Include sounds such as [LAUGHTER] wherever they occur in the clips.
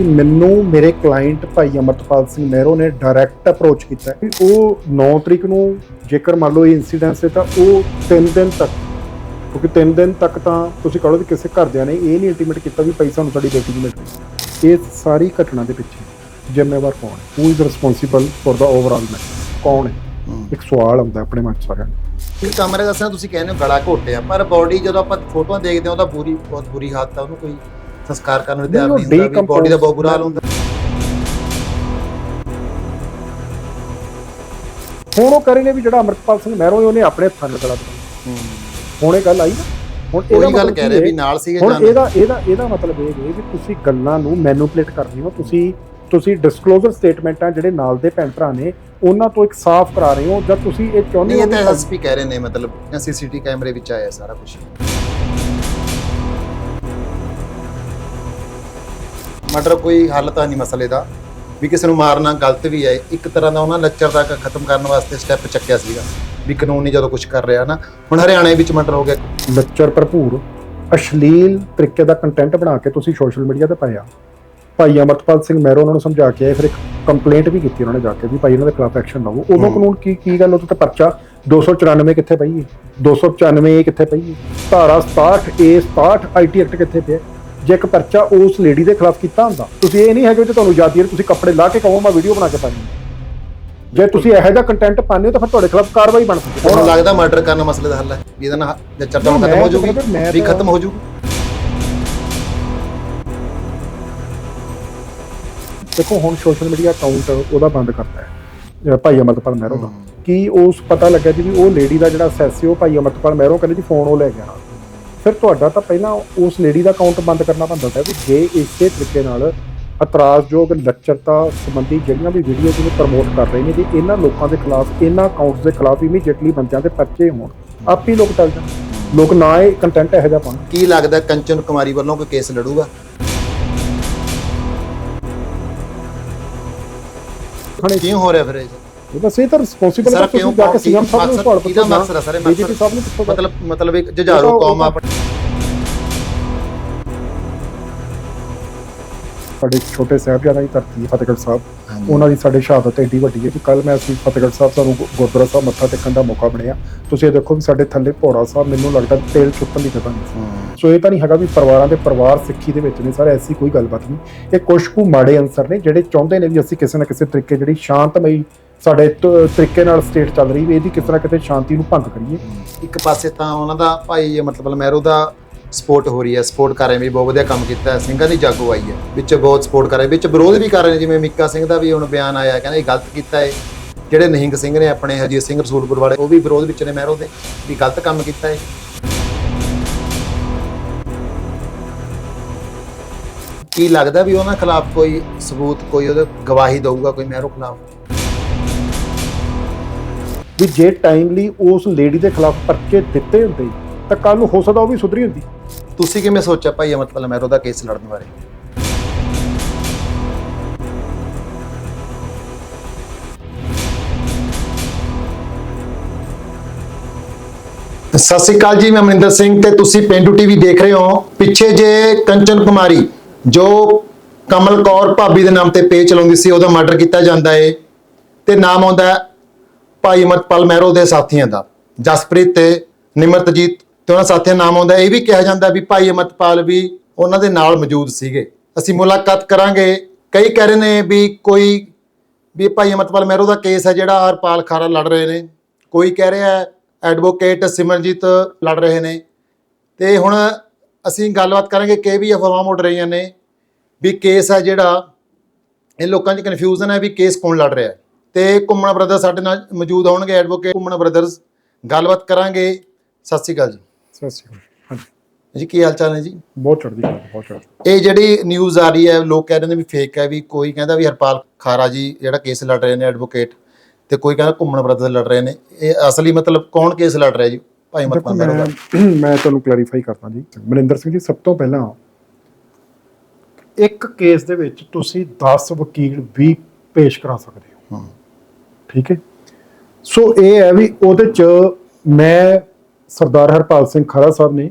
ਮੈਨੂੰ ਮੇਰੇ ਕਲਾਇੰਟ ਭਾਈ ਅਮਰਤਪਾਲ ਸਿੰਘ ਮਹਿਰੋ ਨੇ ਡਾਇਰੈਕਟ ਅਪਰੋਚ ਕੀਤਾ ਕਿ ਉਹ 9 ਤਰੀਕ ਨੂੰ ਜੇਕਰ ਮੰਨ ਲਓ ਇਹ ਇਨਸੀਡੈਂਟ ਹੈ ਤਾਂ ਉਹ 3 ਦਿਨ ਤੱਕ ਕਿਉਂਕਿ 3 ਦਿਨ ਤੱਕ ਤਾਂ ਤੁਸੀਂ ਕਹੋ ਵੀ ਕਿਸੇ ਘਰਦਿਆਂ ਨੇ ਇਹ ਨਹੀਂ ਇੰਟੀਮੇਟ ਕੀਤਾ ਵੀ ਭਾਈ ਸਾਨੂੰ ਸਾਡੀ ਬੇਟੀ ਨੂੰ ਮਿਲ ਇਸ ਸਾਰੀ ਘਟਨਾ ਦੇ ਪਿੱਛੇ ਜ਼ਿੰਮੇਵਾਰ ਕੌਣ ਹੈ? Who is responsible for the overall matter ਕੌਣ ਹੈ? ਇੱਕ ਸਵਾਲ ਆਉਂਦਾ ਆਪਣੇ ਮਨ ਚ ਸਾਰਿਆਂ ਨੂੰ। ਇਹ ਕਮਰੇ ਦੱਸਣਾ ਤੁਸੀਂ ਕਹਿੰਦੇ ਹੋ ਗਲਾ ਘੋਟਿਆ ਪਰ ਬਾਡੀ ਜਦੋਂ ਆਪਾਂ ਫੋਟੋਆਂ ਦੇਖਦੇ ਹਾਂ ਉਹਦਾ ਬੁਰੀ ਬਹੁਤ ਬੁਰੀ ਹਾਲਤ ਆ ਉਹਨੂੰ ਕੋਈ ਸੰਸਕਾਰ ਕਰਨ ਨੂੰ ਤਿਆਰ ਨਹੀਂ, ਉਹ ਨਹੀਂ ਹੁੰਦਾ ਵੀ ਬਾਡੀ ਦਾ ਬਹੁਤ ਬੁਰਾ ਹਾਲ ਹੁੰਦਾ। ਹੁਣ ਉਹ ਕਰੇ ਨੇ ਵੀ ਜਿਹੜਾ ਅਮਰਤਪਾਲ ਸਿੰਘ ਮਹਿਰੋ ਉਹਨੇ ਆਪਣੇ ਨਾਲ ਗਲਾ ਦਬਾਇਆ ਹੁਣ ਇਹ ਗੱਲ ਆਈ ਨਾ। ਹੁਣ ਇਹਦਾ ਗੱਲ ਕਹਿ ਕੀ ਰਹੇ? ਵੀ ਨਾਲ ਸੀਗੇ ਹੁਣ ਜਾਨ ਇਹਦਾ ਇਹਦਾ ਇਹਦਾ ਮਤਲਬ ਇਹ ਹੈ ਵੀ ਤੁਸੀਂ ਗੱਲਾਂ ਨੂੰ ਮੈਨੂਪਲੇਟ ਕਰ ਰਹੇ ਹੋ ਤੁਸੀਂ ਤੁਸੀਂ ਡਿਸਕਲੋਜ਼ਰ ਸਟੇਟਮੈਂਟਾਂ ਜਿਹੜੇ ਨਾਲ ਦੇ ਭੈਣ ਭਰਾ ਨੇ ਉਹਨਾਂ ਤੋਂ ਇੱਕ ਸਾਫ਼ ਕਰਾ ਰਹੇ ਹੋ ਜਦ ਤੁਸੀਂ ਇਹ ਚਾਹੁੰਦੇ ਹੋ ਇਹ ਤਾਂ ਐਸਪੀ ਕਹਿ ਰਹੇ ਨੇ ਮਤਲਬ ਸੀਸੀਟੀ ਕੈਮਰੇ ਵਿੱਚ ਆਇਆ ਸਾਰਾ ਕੁਝ ਮਤਲਬ ਕੋਈ ਹੱਲ ਤਾਂ ਨਹੀਂ ਮਸਲੇ ਦਾ। ਵੀ ਕਿਸੇ ਨੂੰ ਮਾਰਨਾ ਗਲਤ ਵੀ ਹੈ ਇੱਕ ਤਰ੍ਹਾਂ ਦਾ ਉਹਨਾਂ ਲੱਚਰ ਦਾ ਖਤਮ ਕਰਨ ਵਾਸਤੇ ਸਟੈਪ ਚੱਕਿਆ ਸੀਗਾ। ਵੀ ਕਾਨੂੰਨੀ ਜਦੋਂ ਕੁਝ ਕਰ ਰਿਹਾ ਨਾ ਹੁਣ ਹਰਿਆਣੇ ਵਿੱਚ ਮਰਡਰ ਹੋ ਗਿਆ। ਲੱਚਰ ਭਰਪੂਰ ਅਸ਼ਲੀਲ ਤਰੀਕੇ ਦਾ ਕੰਟੈਂਟ ਬਣਾ ਕੇ ਤੁਸੀਂ ਸੋਸ਼ਲ ਮੀਡੀਆ ਤੇ ਪਾਇਆ। ਭਾਈ ਅਮਰਤਪਾਲ ਸਿੰਘ ਮਹਿਰੋ ਉਹਨਾਂ ਨੂੰ ਸਮਝਾ ਕੇ ਆਏ ਫਿਰ ਇੱਕ ਕੰਪਲੇਂਟ ਵੀ ਕੀਤੀ ਉਹਨਾਂ ਨੇ ਜਾ ਕੇ ਵੀ ਭਾਈ ਇਹਨਾਂ ਦੇ ਖਿਲਾਫ ਐਕਸ਼ਨ ਲਵੋ। ਉਦੋਂ। ਕਾਨੂੰਨ ਕੀ ਕੀ ਗੱਲ ਉਹ ਤੇ ਪਰਚਾ 294 ਕਿੱਥੇ ਪਈ ਹੈ 295 ਇਹ ਕਿੱਥੇ ਪਈ ਹੈ ਧਾਰਾ 67 ਏ 67 ਆਈਟੀ ਐਕਟ ਕਿੱਥੇ ਪਿਆ? ਜੇ ਇੱਕ ਪਰਚਾ ਉਸ ਲੇਡੀ ਦੇ ਖਿਲਾਫ ਕੀਤਾ ਹੁੰਦਾ ਤੁਸੀਂ ਇਹ ਨਹੀਂ ਹੈਗੇ ਕਿ ਤੁਹਾਨੂੰ ਯਾਦ ਤੁਸੀਂ ਕੱਪੜੇ ਲਾ ਕੇ ਕਹੋ ਮੈਂ ਵੀਡੀਓ ਬਣਾ ਕੇ ਪਾਣੀ ਜੇ ਤੁਸੀਂ ਇਹੋ ਜਿਹਾ ਕੰਟੈਂਟ ਪਾਉਂਦੇ ਹੋ ਤਾਂ ਫਿਰ ਤੁਹਾਡੇ ਖਿਲਾਫ ਕਾਰਵਾਈ ਬਣ ਸਕਦੀ ਹੁਣ ਲੱਗਦਾ ਮਰਡਰ ਕਰਨ ਮਸਲੇ ਦਾ ਹੱਲ ਹੈ। ਵੀ ਇਹਦਾ ਤਾਂ ਮੈਂ ਖਤਮ ਹੋ ਮੈਂ ਵੀ ਖਤਮ ਹੋ ਜਾਊਗੀ ਦੇਖੋ ਹੁਣ ਸੋਸ਼ਲ ਮੀਡੀਆ ਅਕਾਊਂਟ ਉਹਦਾ ਬੰਦ ਕਰਤਾ ਹੈ ਅਹ ਭਾਈ ਅਮਰਤਪਾਲ ਮਹਿਰੋ ਦਾ। ਕੀ ਉਸ ਪਤਾ ਲੱਗਾ ਜੀ ਵੀ ਉਹ ਲੇਡੀ ਦਾ ਜਿਹੜਾ ਸੈਸ ਉਹ ਭਾਈ ਅਮਰਤਪਾਲ ਮਹਿਰੋ ਕਹਿੰਦੇ ਜੀ ਫੋਨ ਉਹ ਲੈ ਗਿਆ। ਫਿਰ ਤੁਹਾਡਾ ਤਾਂ ਪਹਿਲਾਂ ਉਸ ਲੇਡੀ ਦਾ ਅਕਾਊਂਟ ਬੰਦ ਕਰਨਾ ਬੰਦਾ ਹੈ ਵੀ ਜੇ ਇਸੇ ਤਰੀਕੇ ਨਾਲ ਇਤਰਾਜ਼ਯੋਗ ਲੱਚਰਤਾ ਸੰਬੰਧੀ ਜਿਹੜੀਆਂ ਵੀ ਵੀਡੀਓ ਨੂੰ ਪ੍ਰਮੋਟ ਕਰ ਰਹੇ ਨੇ ਜੇ ਇਹਨਾਂ ਲੋਕਾਂ ਦੇ ਖਿਲਾਫ ਇਹਨਾਂ ਅਕਾਊਂਟਸ ਦੇ ਖਿਲਾਫ ਇਮੀਡੀਏਟਲੀ ਬੰਦਿਆਂ ਦੇ ਪਰਚੇ ਹੋਣ ਆਪ ਹੀ ਲੋਕ ਟਲ ਜਾਣ। ਲੋਕ ਨਾ ਇਹ ਕੰਟੈਂਟ ਇਹੋ ਜਿਹਾ ਪਾਉਣ। ਕੀ ਲੱਗਦਾ ਕੰਚਨ ਕੁਮਾਰੀ ਵੱਲੋਂ ਕੋਈ ਕੇਸ ਲੜੂਗਾ? ਹਣੇ ਕਿਉਂ ਹੋ ਰਿਹਾ ਫਿਰ ਇਹ? ਇਹ ਬਸ ਇਹ ਤਾਂ ਰਿਸਪੌਂਸਿਬਲ ਹੈ ਤੁਸੀਂ ਜਾ ਕੇ ਸੀਐਮ ਸਾਹਿਬ ਨੂੰ ਸਵਾਲ ਕਿਹਦਾ ਮਕਸਦ ਹੈ ਸਾਰੇ ਬੀਜੇਪੀ ਸਾਹਿਬ ਨੂੰ ਪੁੱਛੋ। ਮਤਲਬ ਮਤਲਬ ਇੱਕ ਜੁਝਾਰੂ ਕੌਮ ਆ ਸਾਡੇ ਛੋਟੇ ਸਾਹਿਬਜ਼ਾਦਾ ਦੀ ਧਰਤੀ ਫਤਿਹਗੜ੍ਹ ਸਾਹਿਬ। ਉਹਨਾਂ ਦੀ ਸਾਡੇ ਸ਼ਹਾਦਤ ਏਡੀ ਵੱਡੀ ਹੈ ਕਿ ਕੱਲ ਮੈਂ ਅਸੀਂ ਫਤਿਹਗੜ੍ਹ ਸਾਹਿਬ ਸਾਨੂੰ ਗੁਰਦੁਆਰਾ ਸਾਹਿਬ ਮੱਥਾ ਟੇਕਣ ਦਾ ਮੌਕਾ ਬਣਿਆ ਤੁਸੀਂ ਇਹ ਦੇਖੋ ਵੀ ਸਾਡੇ ਥੱਲੇ ਭੋਰਾ ਸਾਹਿਬ ਮੈਨੂੰ ਲੱਗਦਾ ਤੇਲ ਚੁੱਕਣ ਦੀ ਜਗ੍ਹਾ ਨਹੀਂ। ਸੋ ਇਹ ਤਾਂ ਨਹੀਂ ਹੈਗਾ ਵੀ ਪਰਿਵਾਰਾਂ ਦੇ ਪਰਿਵਾਰ ਸਿੱਖੀ ਦੇ ਵਿੱਚ ਨੇ ਸਾਰੇ ਐਸੀ ਕੋਈ ਗੱਲਬਾਤ ਨਹੀਂ। ਇਹ ਕੁਝ ਕੁ ਮਾੜੇ ਅਨਸਰ ਨੇ ਜਿਹੜੇ ਚਾਹੁੰਦੇ ਨੇ ਵੀ ਅਸੀਂ ਕਿਸੇ ਨਾ ਕਿਸੇ ਤਰੀਕੇ ਜਿਹੜੀ ਸ਼ਾਂਤਮਈ ਸਾਡੇ ਤਰੀਕੇ ਨਾਲ ਸਟੇਟ ਚੱਲ ਰਹੀ ਵੀ ਇਹਦੀ ਕਿਸ ਤਰ੍ਹਾਂ ਕਿਤੇ ਸ਼ਾਂਤੀ ਨੂੰ ਭੰਗ ਕਰੀਏ। ਇੱਕ ਪਾਸੇ ਤਾਂ ਉਹਨਾਂ ਦਾ ਭਾਈ ਮਤਲਬ ਮਹਿਰੋ ਦਾ ਸਪੋਰਟ ਹੋ ਰਹੀ ਹੈ ਸਪੋਰਟ ਕਰ ਰਹੇ ਵੀ ਬਹੁਤ ਵਧੀਆ ਕੰਮ ਕੀਤਾ ਹੈ, ਸਿੰਘਾਂ ਦੀ ਜਾਗੋ ਆਈ ਹੈ, ਵਿੱਚ ਬਹੁਤ ਸਪੋਰਟ ਕਰ ਰਹੇ, ਵਿੱਚ ਵਿਰੋਧ ਵੀ ਕਰ ਰਹੇ ਨੇ, ਜਿਵੇਂ ਮਿੱਕਾ ਸਿੰਘ ਦਾ ਵੀ ਹੁਣ ਬਿਆਨ ਆਇਆ, ਕਹਿੰਦੇ ਇਹ ਗਲਤ ਕੀਤਾ ਹੈ। ਜਿਹੜੇ ਨਿਹੰਗ ਸਿੰਘ ਨੇ ਆਪਣੇ ਹਰਜੀਤ ਸਿੰਘ ਰਸੂਲਪੁਰ ਵਾਲੇ ਉਹ ਵੀ ਵਿਰੋਧ ਵਿੱਚ ਨੇ ਮਹਿਰੋ ਦੇ, ਵੀ ਗਲਤ ਕੰਮ ਕੀਤਾ ਹੈ। ਕੀ ਲੱਗਦਾ ਵੀ ਉਹਨਾਂ ਖਿਲਾਫ ਕੋਈ ਸਬੂਤ, ਕੋਈ ਉਹਦੇ ਗਵਾਹੀ ਦਊਗਾ ਕੋਈ ਮਹਿਰੋ ਖਿਲਾਫ? ਵੀ ਜੇ ਟਾਈਮਲੀ ਉਸ ਲੇਡੀ ਦੇ ਖਿਲਾਫ ਪਰਚੇ ਦਿੱਤੇ ਹੁੰਦੇ, ਤਾਂ ਕੱਲ ਨੂੰ ਹੋ ਸਕਦਾ ਉਹ ਵੀ ਸੁਧਰੀ ਹੁੰਦੀ। ਤੁਸੀਂ ਕਿਵੇਂ ਸੋਚਿਆ ਭਾਈ ਅਮਰਤਪਾਲ ਮਹਿਰੋ ਦਾ ਕੇਸ ਲੜਨ ਬਾਰੇ? ਸਤਿ ਸ਼੍ਰੀ ਅਕਾਲ ਜੀ, ਮੈਂ ਮਨਿੰਦਰ ਸਿੰਘ ਤੇ ਤੁਸੀਂ ਪਿੰਡੂ ਟੀਵੀ ਦੇਖ ਰਹੇ ਹੋ। ਪਿੱਛੇ ਜੇ ਕੰਚਨ ਕੁਮਾਰੀ, ਜੋ ਕਮਲ ਕੌਰ ਭਾਬੀ ਦੇ ਨਾਮ ਤੇ ਪੇਜ ਚਲਾਉਂਦੀ ਸੀ, ਉਹਦਾ ਮਰਡਰ ਕੀਤਾ ਜਾਂਦਾ ਏ। ਤੇ ਨਾਮ ਆਉਂਦਾ ਭਾਈ ਅਮਰਪਾਲ ਮਹਿਰੋ ਦੇ ਸਾਥੀਆਂ ਦਾ, ਜਸਪ੍ਰੀਤ ਤੇ ਨਿਮਰਤਜੀਤ ਤੇ ਉਹਨਾਂ ਸਾਥੀਆਂ ਦਾ ਨਾਮ ਆਉਂਦਾ, ਇਹ ਵੀ ਕਿਹਾ ਜਾਂਦਾ ਵੀ ਭਾਈ ਅਮਰਪਾਲ ਵੀ ਉਹਨਾਂ ਦੇ ਨਾਲ ਮੌਜੂਦ ਸੀਗੇ। ਅਸੀਂ ਮੁਲਾਕਾਤ ਕਰਾਂਗੇ, ਕਈ ਕਹਿ ਰਹੇ ਨੇ ਵੀ ਕੋਈ, ਵੀ ਭਾਈ ਅਮਰਪਾਲ ਮਹਿਰੋ ਦਾ ਕੇਸ ਹੈ ਜਿਹੜਾ ਹਰਪਾਲ ਖਾਰਾ ਲੜ ਰਹੇ ਨੇ। ਕੋਈ ਕਹਿ ਰਿਹਾ ਹੈ, ਐਡਵੋਕੇਟ ਸਿਮਰਜੀਤ ਲੜ ਰਹੇ ਨੇ। ਤੇ ਹੁਣ ਅਸੀਂ ਗੱਲਬਾਤ ਕਰਾਂਗੇ ਕਿ ਵੀ ਅਫਵਾਹਾਂ ਉੱਡ ਰਹੀਆਂ ਨੇ ਵੀ ਕੇਸ ਹੈ ਜਿਹੜਾ, ਇਹ ਲੋਕਾਂ 'ਚ ਕਨਫਿਊਜ਼ਨ ਹੈ ਵੀ ਕੇਸ ਕੌਣ ਲੜ ਰਿਹਾ ਹੈ। ਤੇ ਘੁੰਮਣ ਬ੍ਰਦਰ ਸਾਡੇ ਨਾਲ ਮੌਜੂਦ ਹੋਣਗੇ ਐਡਵੋਕੇਟ ਘੁੰਮਣ ਬ੍ਰਦਰਸ ਗੱਲਬਾਤ ਕਰਾਂਗੇ। ਸਤਿ ਸ਼੍ਰੀ ਅਕਾਲ ਜੀ। ਸਤਿ ਸ਼੍ਰੀ ਅਕਾਲ ਹਾਂਜੀ। ਜੀ ਕੀ ਹਾਲ ਚਾਲ ਹੈ ਜੀ? ਬਹੁਤ ਚੜ੍ਹਦੀ ਕਲਾ ਬਹੁਤ ਚੜ੍ਹਦੀ ਇਹ ਜਿਹੜੀ ਨਿਊਜ਼ ਆ ਰਹੀ ਹੈ ਲੋਕ ਕਹਿ ਰਹੇ ਨੇ ਵੀ ਫੇਕ ਹੈ ਵੀ ਕੋਈ ਕਹਿੰਦਾ ਵੀ ਹਰਪਾਲ ਖਾਰਾ ਜੀ ਜਿਹੜਾ ਕੇਸ ਲੜ ਰਹੇ ਨੇ ਐਡਵੋਕੇਟ ਤੇ ਕੋਈ ਕਹਿੰਦਾ ਘੁੰਮਣ ਬ੍ਰਦਰ ਲੜ ਰਹੇ ਨੇ। ਇਹ ਅਸਲੀ ਮਤਲਬ ਕੌਣ ਕੇਸ ਲੜ ਰਿਹਾ ਜੀ? ਭਾਈ ਮਹਿਰੋ ਦਾ। ਮੈਂ [CLEARS THROAT] ਤੁਹਾਨੂੰ ਕਲੈਰੀਫਾਈ ਕਰਦਾ ਜੀ। ਮਨਿੰਦਰ ਸਿੰਘ ਜੀ ਸਭ ਤੋਂ ਪਹਿਲਾਂ ਇੱਕ ਕੇਸ ਦੇ ਵਿੱਚ ਤੁਸੀਂ 10 ਵਕੀਲ ਵੀ ਪੇਸ਼ ਕਰਾ ਸਕਦੇ ਹੋ। ਠੀਕ ਹੈ? ਸੋ ਇਹ ਹੈ ਵੀ ਉਹਦੇ ਚ ਮੈਂ ਸਰਦਾਰ ਹਰਪਾਲ ਸਿੰਘ ਖਰਾ ਸਾਹਿਬ ਨੇ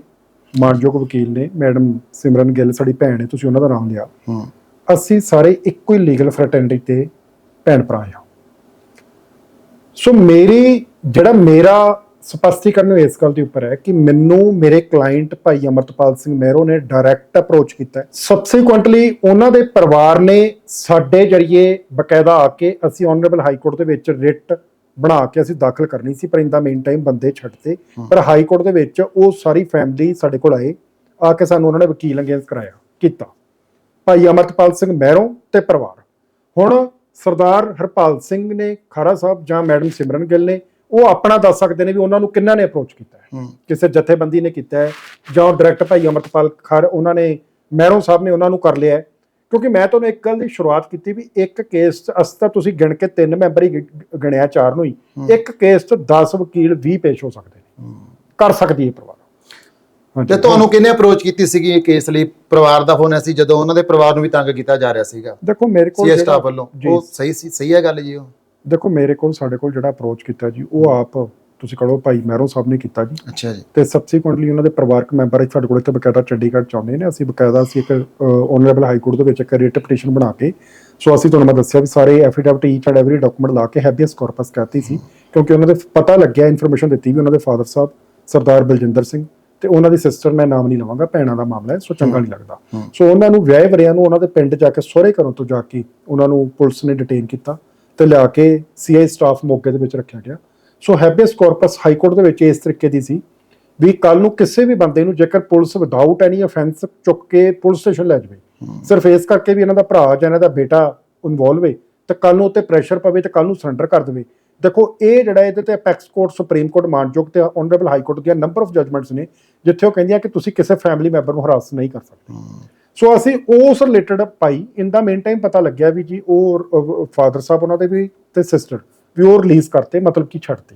ਮਾਨਯੋਗ ਵਕੀਲ ਨੇ ਮੈਡਮ ਸਿਮਰਨ ਗਿੱਲ ਸਾਡੀ ਭੈਣ ਹੈ ਤੁਸੀਂ ਉਹਨਾਂ ਦਾ ਨਾਮ ਲਿਆ। ਹਮ, ਅਸੀਂ ਸਾਰੇ ਇੱਕੋ ਹੀ ਲੀਗਲ ਫਰਟੈਂਡਿਟੀ ਤੇ ਭੈਣ ਭਰਾ ਆ ਸੋ ਮੇਰੀ ਜਿਹੜਾ ਮੇਰਾ ਸਪਸ਼ਟੀਕਰਨ ਇਸ ਗੱਲ ਦੇ ਉੱਪਰ ਹੈ ਕਿ ਮੈਨੂੰ ਮੇਰੇ ਕਲਾਇੰਟ ਭਾਈ ਅਮਰਤਪਾਲ ਸਿੰਘ ਮਹਿਰੋ ਨੇ ਡਾਇਰੈਕਟ ਅਪਰੋਚ ਕੀਤਾ ਸਬਸੀਕੁਐਂਟਲੀ ਉਹਨਾਂ ਦੇ ਪਰਿਵਾਰ ਨੇ ਸਾਡੇ ਜਰੀਏ ਬਕਾਇਦਾ ਆ ਕੇ ਅਸੀਂ ਆਨਰੇਬਲ ਹਾਈ ਕੋਰਟ ਦੇ ਵਿੱਚ ਰਿਟ ਬਣਾ ਕੇ ਅਸੀਂ ਦਾਖਲ ਕਰਨੀ ਸੀ ਪਰ ਇੰਦਾ ਮੇਨ ਟਾਈਮ ਬੰਦੇ ਛੱਡਤੇ। ਪਰ ਹਾਈ ਕੋਰਟ ਦੇ ਵਿੱਚ ਉਹ ਸਾਰੀ ਫੈਮਿਲੀ ਸਾਡੇ ਕੋਲ ਆਏ ਆ ਕੇ ਸਾਨੂੰ ਉਹਨਾਂ ਨੇ ਵਕੀਲ ਅਗੇਂਸਟ ਕਰਾਇਆ ਕੀਤਾ। ਭਾਈ ਅਮਰਤਪਾਲ ਸਿੰਘ ਮਹਿਰੋਂ ਤੇ ਪਰਿਵਾਰ। ਹੁਣ ਸਰਦਾਰ ਹਰਪਾਲ ਸਿੰਘ ਨੇ ਖਾਰਾ ਸਾਹਿਬ ਜਾਂ ਮੈਡਮ ਸਿਮਰਨ ਗਿੱਲ ਨੇ ਉਹ ਆਪਣਾ ਦੱਸ ਸਕਦੇ ਨੇ ਵੀ ਉਹਨਾਂ ਨੂੰ ਕਿੰਨਾ ਨੇ ਅਪਰੋਚ ਕੀਤਾ ਹੈ। ਕਿਸੇ ਜਥੇਬੰਦੀ ਨੇ ਕੀਤਾ ਹੈ ਜਾਂ ਡਾਇਰੈਕਟ ਭਾਈ ਅਮਰਤਪਾਲ ਖਰ ਉਹਨਾਂ ਨੇ ਮਹਿਰੋਂ ਸਾਹਿਬ ਨੇ ਉਹਨਾਂ ਨੂੰ ਕਰ ਲਿਆ ਕਿਉਂਕਿ ਮੈਂ ਤੁਹਾਨੂੰ ਇੱਕ ਗੱਲ ਦੀ ਸ਼ੁਰੂਆਤ ਕੀਤੀ ਵੀ ਇੱਕ ਕੇਸ 'ਚ ਅਸ ਤਾਂ ਤੁਸੀਂ ਗਿਣ ਕੇ ਤਿੰਨ ਮੈਂਬਰ ਹੀ ਗਿਣਿਆ ਚਾਰ ਨੂੰ ਹੀ ਇੱਕ ਕੇਸ 'ਚ 10 ਵਕੀਲ 20 ਪੇਸ਼ ਹੋ ਸਕਦੇ ਨੇ। ਕਰ ਸਕਦੀ ਹੈ ਪਰਿਵਾਰ। ਤੇ ਤੁਹਾਨੂੰ ਕਿਹਨੇ ਅਪਰੋਚ ਕੀਤੀ ਸੀਗੀ ਇਹ ਕੇਸ ਲਈ? ਪਰਿਵਾਰ ਦਾ ਫੋਨ ਸੀ ਜਦੋਂ ਉਹਨਾਂ ਦੇ ਪਰਿਵਾਰ ਨੂੰ ਵੀ ਤੰਗ ਕੀਤਾ ਜਾ ਰਿਹਾ ਸੀਗਾ। ਦੇਖੋ ਮੇਰੇ ਕੋਲ ਜਿਹੜਾ- ਸਟਾਫ ਵੱਲੋਂ। ਉਹ ਸਹੀ ਸੀ ਸਹੀ ਹੈ ਗੱਲ ਜੀ ਉਹ? ਦੇਖੋ ਮੇਰੇ ਕੋਲ ਸਾਡੇ ਕੋਲ ਜਿਹੜਾ ਅਪਰੋਚ ਕੀਤਾ ਜੀ ਉਹ ਆਪ ਤੁਸੀਂ ਕਹੋ ਭਾਈ ਮਹਿਰੋਂ ਸਾਹਿਬ ਨੇ ਕੀਤਾ ਜੀ। ਅੱਛਾ ਜੀ। ਤੇ ਸਬਸੀਕੁਐਂਟਲੀ ਉਹਨਾਂ ਦੇ ਪਰਿਵਾਰਕ ਮੈਂਬਰ ਸਾਡੇ ਕੋਲ ਇੱਥੇ ਬਕਾਇਦਾ ਚੰਡੀਗੜ੍ਹ ਚ ਆਉਂਦੇ ਨੇ। ਅਸੀਂ ਬਕਾਇਦਾ ਅਸੀਂ ਇੱਕ ਆਨਰੇਬਲ ਹਾਈ ਕੋਰਟ ਦੇ ਵਿੱਚ ਇੱਕ ਰਿਟ ਪਟੀਸ਼ਨ ਬਣਾ ਕੇ ਸੋ ਅਸੀਂ ਤੁਹਾਨੂੰ ਮੈਂ ਦੱਸਿਆ ਵੀ ਸਾਰੇ affidavit each and every document ਲਾ ਕੇ ਹੈਬੀਅਸ ਕਾਰਪਸ ਕਰਤੀ ਸੀ। ਕਿਉਂਕਿ ਉਹਨਾਂ ਦੇ ਪਤਾ ਲੱਗਿਆ ਇਨਫੋਰਮੇਸ਼ਨ ਦਿੱਤੀ ਵੀ ਉਹਨਾਂ ਦੇ ਫਾਦਰ ਸਾਹਿਬ ਸਰਦਾਰ ਬਲਜਿੰਦਰ ਸਿੰਘ ਤੇ ਉਹਨਾਂ ਦੀ ਸਿਸਟਰ ਮੈਂ ਨਾਮ ਨਹੀਂ ਲਵਾਂਗਾ ਭੈਣਾਂ ਦਾ ਮਾਮਲਾ ਹੈ ਸੋ ਚੰਗਾ ਨਹੀਂ ਲੱਗਦਾ। ਸੋ ਉਹਨਾਂ ਨੂੰ ਵਿਆਹ ਵਰਿਆਂ ਨੂੰ ਉਹਨਾਂ ਦੇ ਪਿੰਡ ਜਾ ਕੇ ਸਹੁਰੇ ਘਰੋਂ ਤੋਂ ਜਾ ਕੇ ਉਹਨਾਂ ਨੂੰ ਪੁਲਿਸ ਨੇ ਡਿਟੇਨ ਕੀਤਾ। ਤੇ ਲਿਆ ਕੇ ਸੀਆਈ ਸਟਾਫ ਮੌਕੇ ਦੇ ਵਿੱਚ ਰੱਖਿਆ ਗਿਆ। So habeas corpus high court ਦੇ ਵਿੱਚ ਇਸ ਤਰੀਕੇ ਦੀ ਸੀ ਵੀ ਕੱਲ ਨੂੰ ਕਿਸੇ ਵੀ ਬੰਦੇ ਨੂੰ ਜੇਕਰ ਪੁਲਿਸ ਵਿਦਆਊਟ ਐਨੀ ਅਫੈਂਸ ਚੁੱਕ ਕੇ ਪੁਲਿਸ ਸਟੇਸ਼ਨ ਲੈ ਜਾਵੇ ਸਿਰਫ ਇਸ ਕਰਕੇ ਵੀ ਇਹਨਾਂ ਦਾ ਭਰਾ ਜਾਂ ਇਹਨਾਂ ਦਾ ਬੇਟਾ ਇਨਵੋਲਵ ਹੈ ਤੇ ਕੱਲ ਨੂੰ ਉੱਤੇ ਪ੍ਰੈਸ਼ਰ ਪਵੇ ਤੇ ਕੱਲ ਨੂੰ ਸਰੈਂਡਰ ਕਰ ਦੇਵੇ। ਦੇਖੋ ਇਹ ਜਿਹੜਾ ਇਹਦੇ ਤੇ ਅਪੈਕਸ ਕੋਰਟ ਸੁਪਰੀਮ ਕੋਰਟ ਮਾਨਯੋਗ ਤੇ ਆਨਰੇਬਲ ਹਾਈ ਕੋਰਟ ਦੀਆਂ ਨੰਬਰ ਆਫ ਜਜਮੈਂਟਸ ਨੇ ਜਿੱਥੇ ਉਹ ਕਹਿੰਦੀਆਂ ਕਿ ਤੁਸੀਂ ਕਿਸੇ ਫੈਮਿਲੀ ਮੈਂਬਰ ਨੂੰ ਹਰਾਸ ਨਹੀਂ ਕਰ ਸਕਦੇ। ਸੋ ਅਸੀਂ ਉਸ ਰਿਲੇਟਡ ਪਾਈ ਇਨ ਦਾ ਮੇਨ ਟਾਈਮ ਪਤਾ ਲੱਗਿਆ ਵੀ ਜੀ ਉਹ ਫਾਦਰ ਸਾਹਿਬ ਉਹਨਾਂ ਦੇ ਵੀ ਤੇ ਸਿਸਟਰ ਉਹ ਰਿਲੀਜ਼ ਕਰਤੇ ਮਤਲਬ ਕਿ ਛੱਡਤੇ।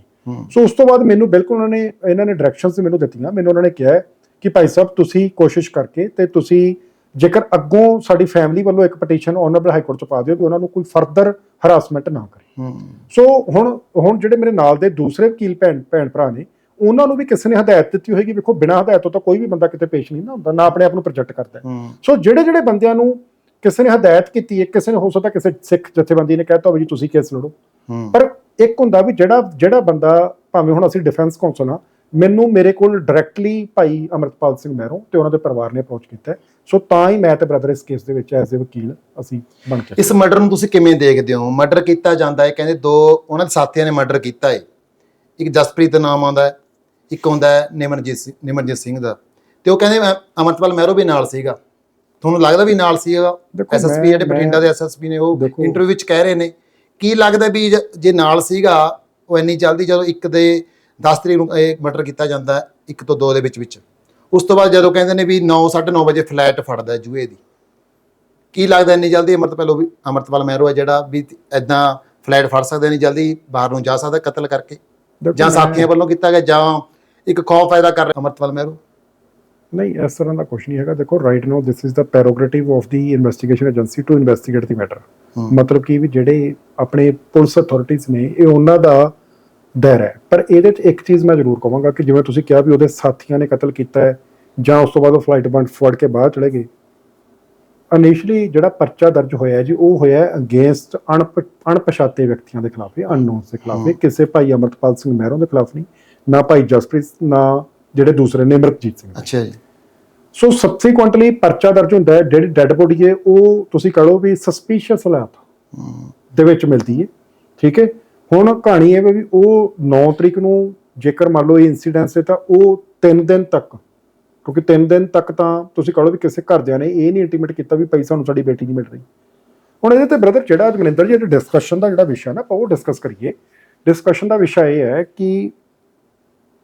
ਸੋ ਉਸ ਤੋਂ ਬਾਅਦ ਮੈਨੂੰ ਬਿਲਕੁਲ ਉਹਨਾਂ ਨੇ ਇਹਨਾਂ ਨੇ ਡਾਇਰੈਕਸ਼ਨਸ ਮੈਨੂੰ ਦਿੱਤੀਆਂ। ਮੈਨੂੰ ਉਹਨਾਂ ਨੇ ਕਿਹਾ ਕਿ ਭਾਈ ਸਾਹਿਬ ਤੁਸੀਂ ਕੋਸ਼ਿਸ਼ ਕਰਕੇ ਤੇ ਤੁਸੀਂ ਜੇਕਰ ਅੱਗੋਂ ਸਾਡੀ ਫੈਮਿਲੀ ਵੱਲੋਂ ਇੱਕ ਪਟੀਸ਼ਨ ਆਨਰੇਬਲ ਹਾਈ ਕੋਰਟ ਚ ਪਾ ਦਿਓ ਕਿ ਉਹਨਾਂ ਨੂੰ ਕੋਈ ਫਰਦਰ ਹਰਾਸਮੈਂਟ ਨਾ ਕਰੇ। ਸੋ ਹੁਣ ਹੁਣ ਜਿਹੜੇ ਮੇਰੇ ਨਾਲ ਦੇ ਦੂਸਰੇ ਵਕੀਲ ਭੈਣ ਭੈਣ ਭਰਾ ਨੇ ਉਹਨਾਂ ਨੂੰ ਵੀ ਕਿਸੇ ਨੇ ਹਦਾਇਤ ਦਿੱਤੀ ਹੋਏਗੀ ਵੇਖੋ ਬਿਨਾਂ ਹਦਾਇਤ ਤੋਂ ਤਾਂ ਕੋਈ ਵੀ ਬੰਦਾ ਕਿਤੇ ਪੇਸ਼ ਨਹੀਂ ਨਾ ਹੁੰਦਾ ਨਾ ਆਪਣੇ ਆਪ ਨੂੰ ਪ੍ਰੋਜੈਕਟ ਕਰਦਾ ਸੋ ਜਿਹੜੇ ਜਿਹੜੇ ਬੰਦਿਆਂ ਨੂੰ ਕਿਸੇ ਨੇ ਹਦਾਇਤ ਕੀਤੀ ਹੈ ਕਿਸੇ ਨੇ ਹੋ ਸਕਦਾ ਕਿਸੇ ਸਿੱਖ ਜਥੇਬੰਦੀ ਨੇ ਕਹਿਤਾ ਹੋਵੇ ਜੀ ਤੁਸੀਂ ਕੇਸ ਲੜੋ। ਪਰ ਇੱਕ ਹੁੰਦਾ ਵੀ ਜਿਹੜਾ ਜਿਹੜਾ ਬੰਦਾ ਭਾਵੇਂ ਹੁਣ ਅਸੀਂ ਡਿਫੈਂਸ ਕੌਂਸਲ ਆ ਮੈਨੂੰ ਮੇਰੇ ਕੋਲ ਡਾਇਰੈਕਟਲੀ ਭਾਈ ਅਮਰਤਪਾਲ ਸਿੰਘ ਮਹਿਰੋਂ ਤੇ ਉਹਨਾਂ ਦੇ ਪਰਿਵਾਰ ਨੇ ਅਪਰੋਚ ਕੀਤਾ। ਸੋ ਤਾਂ ਹੀ ਮੈਂ ਤੇ ਬ੍ਰਦਰ ਇਸ ਕੇਸ ਦੇ ਵਿੱਚ ਐਜ਼ ਅ ਵਕੀਲ ਅਸੀਂ ਬਣ ਕੇ ਇਸ ਮਰਡਰ ਨੂੰ ਤੁਸੀਂ ਕਿਵੇਂ ਦੇਖਦੇ ਹੋ? ਮਰਡਰ ਕੀਤਾ ਜਾਂਦਾ ਹੈ ਕਹਿੰਦੇ ਦੋ ਉਹਨਾਂ ਦੇ ਸਾਥੀਆਂ ਨੇ ਮਰਡਰ ਕੀਤਾ ਹੈ। ਇੱਕ ਜਸਪ੍ਰੀਤ ਦਾ ਨਾਮ ਆਉਂਦਾ ਹੈ ਇੱਕ ਆਉਂਦਾ ਹੈ ਨਿਮਰਜੀਤ ਸਿੰਘ ਨਿਮਰਜੀਤ ਸਿੰਘ ਦਾ। ਤੇ ਉਹ ਕਹਿੰਦੇ ਮੈਂ- ਅਮਰਤਪਾਲ ਮਹਿਰੋ ਵੀ ਨਾਲ ਸੀਗਾ। ਤੁਹਾਨੂੰ ਲੱਗਦਾ ਵੀ ਨਾਲ ਸੀਗਾ? ਦੇਖੋ, ਐਸਐਸਪੀ ਮੈਂ- ਜਿਹੜੇ ਬਠਿੰਡਾ ਦੇ ਐਸਐਸਪੀ ਨੇ ਉਹ ਦੇਖੋ- ਇੰਟਰਵਿਊ ਵਿੱਚ ਕਹਿ ਰਹੇ ਨੇ। ਕੀ ਲੱਗਦਾ ਵੀ ਜ- ਜੇ ਨਾਲ ਸੀਗਾ ਉਹ ਇੰਨੀ ਜਲਦੀ ਜਦੋਂ ਇੱਕ ਦੇ 10 ਤਰੀਕ ਨੂੰ ਇਹ ਮਰਡਰ ਕੀਤਾ ਜਾਂਦਾ ਹੈ ਇੱਕ ਤੋਂ ਦੋ ਦੇ ਵਿੱਚ ਵਿੱਚ। ਉਸ ਤੋਂ ਬਾਅਦ ਜਦੋਂ ਕਹਿੰਦੇ ਨੇ ਵੀ 9 9:30 ਵਜੇ ਫਲੈਟ ਫੜਦਾ ਹੈ ਜੂਏ ਦੀ। ਕੀ ਲੱਗਦਾ ਇੰਨੀ ਜਲਦੀ ਅਮਰਤਪਾਲ ਉਹ ਵੀ ਅਮਰਤਪਾਲ ਮਹਿਰੋ ਹੈ ਜਿਹੜਾ ਵੀ ਐਦਾਂ ਫਲੈਟ ਫੜ ਸਕਦਾ ਇੰਨੀ ਜਲਦੀ ਬਾਹਰ ਨੂੰ ਜਾ ਸਕਦਾ ਕਤਲ ਕਰਕੇ? ਜਾਂ ਸਾਥੀਆਂ ਵੱਲੋਂ ਕੀਤਾ ਗਿਆ ਜਾਂ ਇੱਕ ਖੌਫ ਪੈਦਾ ਕਰ ਰਿਹਾ ਅਮਰਤਪਾਲ ਮਹਿਰੋ। ਨਹੀਂ ਇਸ ਤਰ੍ਹਾਂ ਦਾ ਕੁਝ ਨਹੀਂ ਹੈਗਾ। ਦੇਖੋ right now this is the prerogative of the investigation agency to investigate the matter. ਮਤਲਬ ਕਿ ਵੀ ਜਿਹੜੇ ਆਪਣੇ ਪੁਲਿਸ ਅਥਾਰਟੀਜ਼ ਨੇ ਇਹ ਉਹਨਾਂ ਦਾ ਦਾਇਰਾ ਹੈ। ਪਰ ਇਹਦੇ 'ਚ ਇੱਕ ਚੀਜ਼ ਮੈਂ ਜ਼ਰੂਰ ਕਹਾਂਗਾ ਕਿ ਜਿਵੇਂ ਤੁਸੀਂ ਕਿਹਾ ਵੀ ਉਹਦੇ ਸਾਥੀਆਂ ਨੇ ਕਤਲ ਕੀਤਾ ਹੈ ਜਾਂ ਉਸ ਤੋਂ ਬਾਅਦ ਉਹ ਫਲਾਈਟ ਬੰਦ ਫੜ ਕੇ ਬਾਹਰ ਚਲੇ ਗਏ ਇਨੀਸ਼ੀਅਲੀ ਜਿਹੜਾ ਪਰਚਾ ਦਰਜ ਹੋਇਆ ਜੀ ਉਹ ਹੋਇਆ ਅਗੇਂਸਟ ਅਣਪਛਾਤੇ ਵਿਅਕਤੀਆਂ ਦੇ ਖਿਲਾਫ ਹੈ ਅਨਨੋਨਸ ਦੇ ਖਿਲਾਫ ਹੈ। ਕਿਸੇ ਭਾਈ ਅਮਰਤਪਾਲ ਸਿੰਘ ਮਹਿਰੋਂ ਦੇ ਖਿਲਾਫ ਨਹੀਂ ਨਾ ਭਾਈ ਜਸਪ੍ਰੀਤ ਨਾ ਜਿਹੜੇ ਦੂਸਰੇ ਨੇ ਅਮਰਤਜੀਤ ਸਿੰਘ। ਅੱਛਾ ਜੀ। ਸੋ ਸਬਸੀਕੁਐਂਟਲੀ ਪਰਚਾ ਦਰਜ ਹੁੰਦਾ ਹੈ ਜਿਹੜੀ ਡੈੱਡ ਬੋਡੀ ਹੈ ਉਹ ਤੁਸੀਂ ਕਹ ਲਓ ਵੀ ਸਸਪੀਸ਼ੀਅਸ ਹਾਲਾਤ ਦੇ ਵਿੱਚ ਮਿਲਦੀ ਹੈ ਠੀਕ ਹੈ? ਹੁਣ ਕਹਾਣੀ ਇਹ ਵੀ ਉਹ 9 ਤਰੀਕ ਨੂੰ ਜੇਕਰ ਮੰਨ ਲਓ ਇਹ ਇਨਸੀਡੈਂਸ ਹੈ ਤਾਂ ਉਹ 3 ਦਿਨ ਤੱਕ ਕਿਉਂਕਿ 3 ਦਿਨ ਤੱਕ ਤਾਂ ਤੁਸੀਂ ਕਹ ਵੀ ਕਿਸੇ ਘਰਦਿਆਂ ਨੇ ਇਹ ਨਹੀਂ ਇੰਟੀਮੇਟ ਕੀਤਾ ਵੀ ਭਾਈ ਸਾਨੂੰ ਸਾਡੀ ਬੇਟੀ ਨਹੀਂ ਮਿਲ ਰਹੀ। ਹੁਣ ਇਹਦੇ ਤੇ ਬ੍ਰਦਰ ਜਿਹੜਾ ਜਗਨਿੰਦਰ ਜੀ ਜਿਹੜਾ ਡਿਸਕਸ਼ਨ ਦਾ ਜਿਹੜਾ ਵਿਸ਼ਾ ਨਾ ਆਪਾਂ ਉਹ ਡਿਸਕਸ ਕਰੀਏ। ਡਿਸਕਸ਼ਨ ਦਾ ਵਿਸ਼ਾ ਇਹ ਹੈ ਕਿ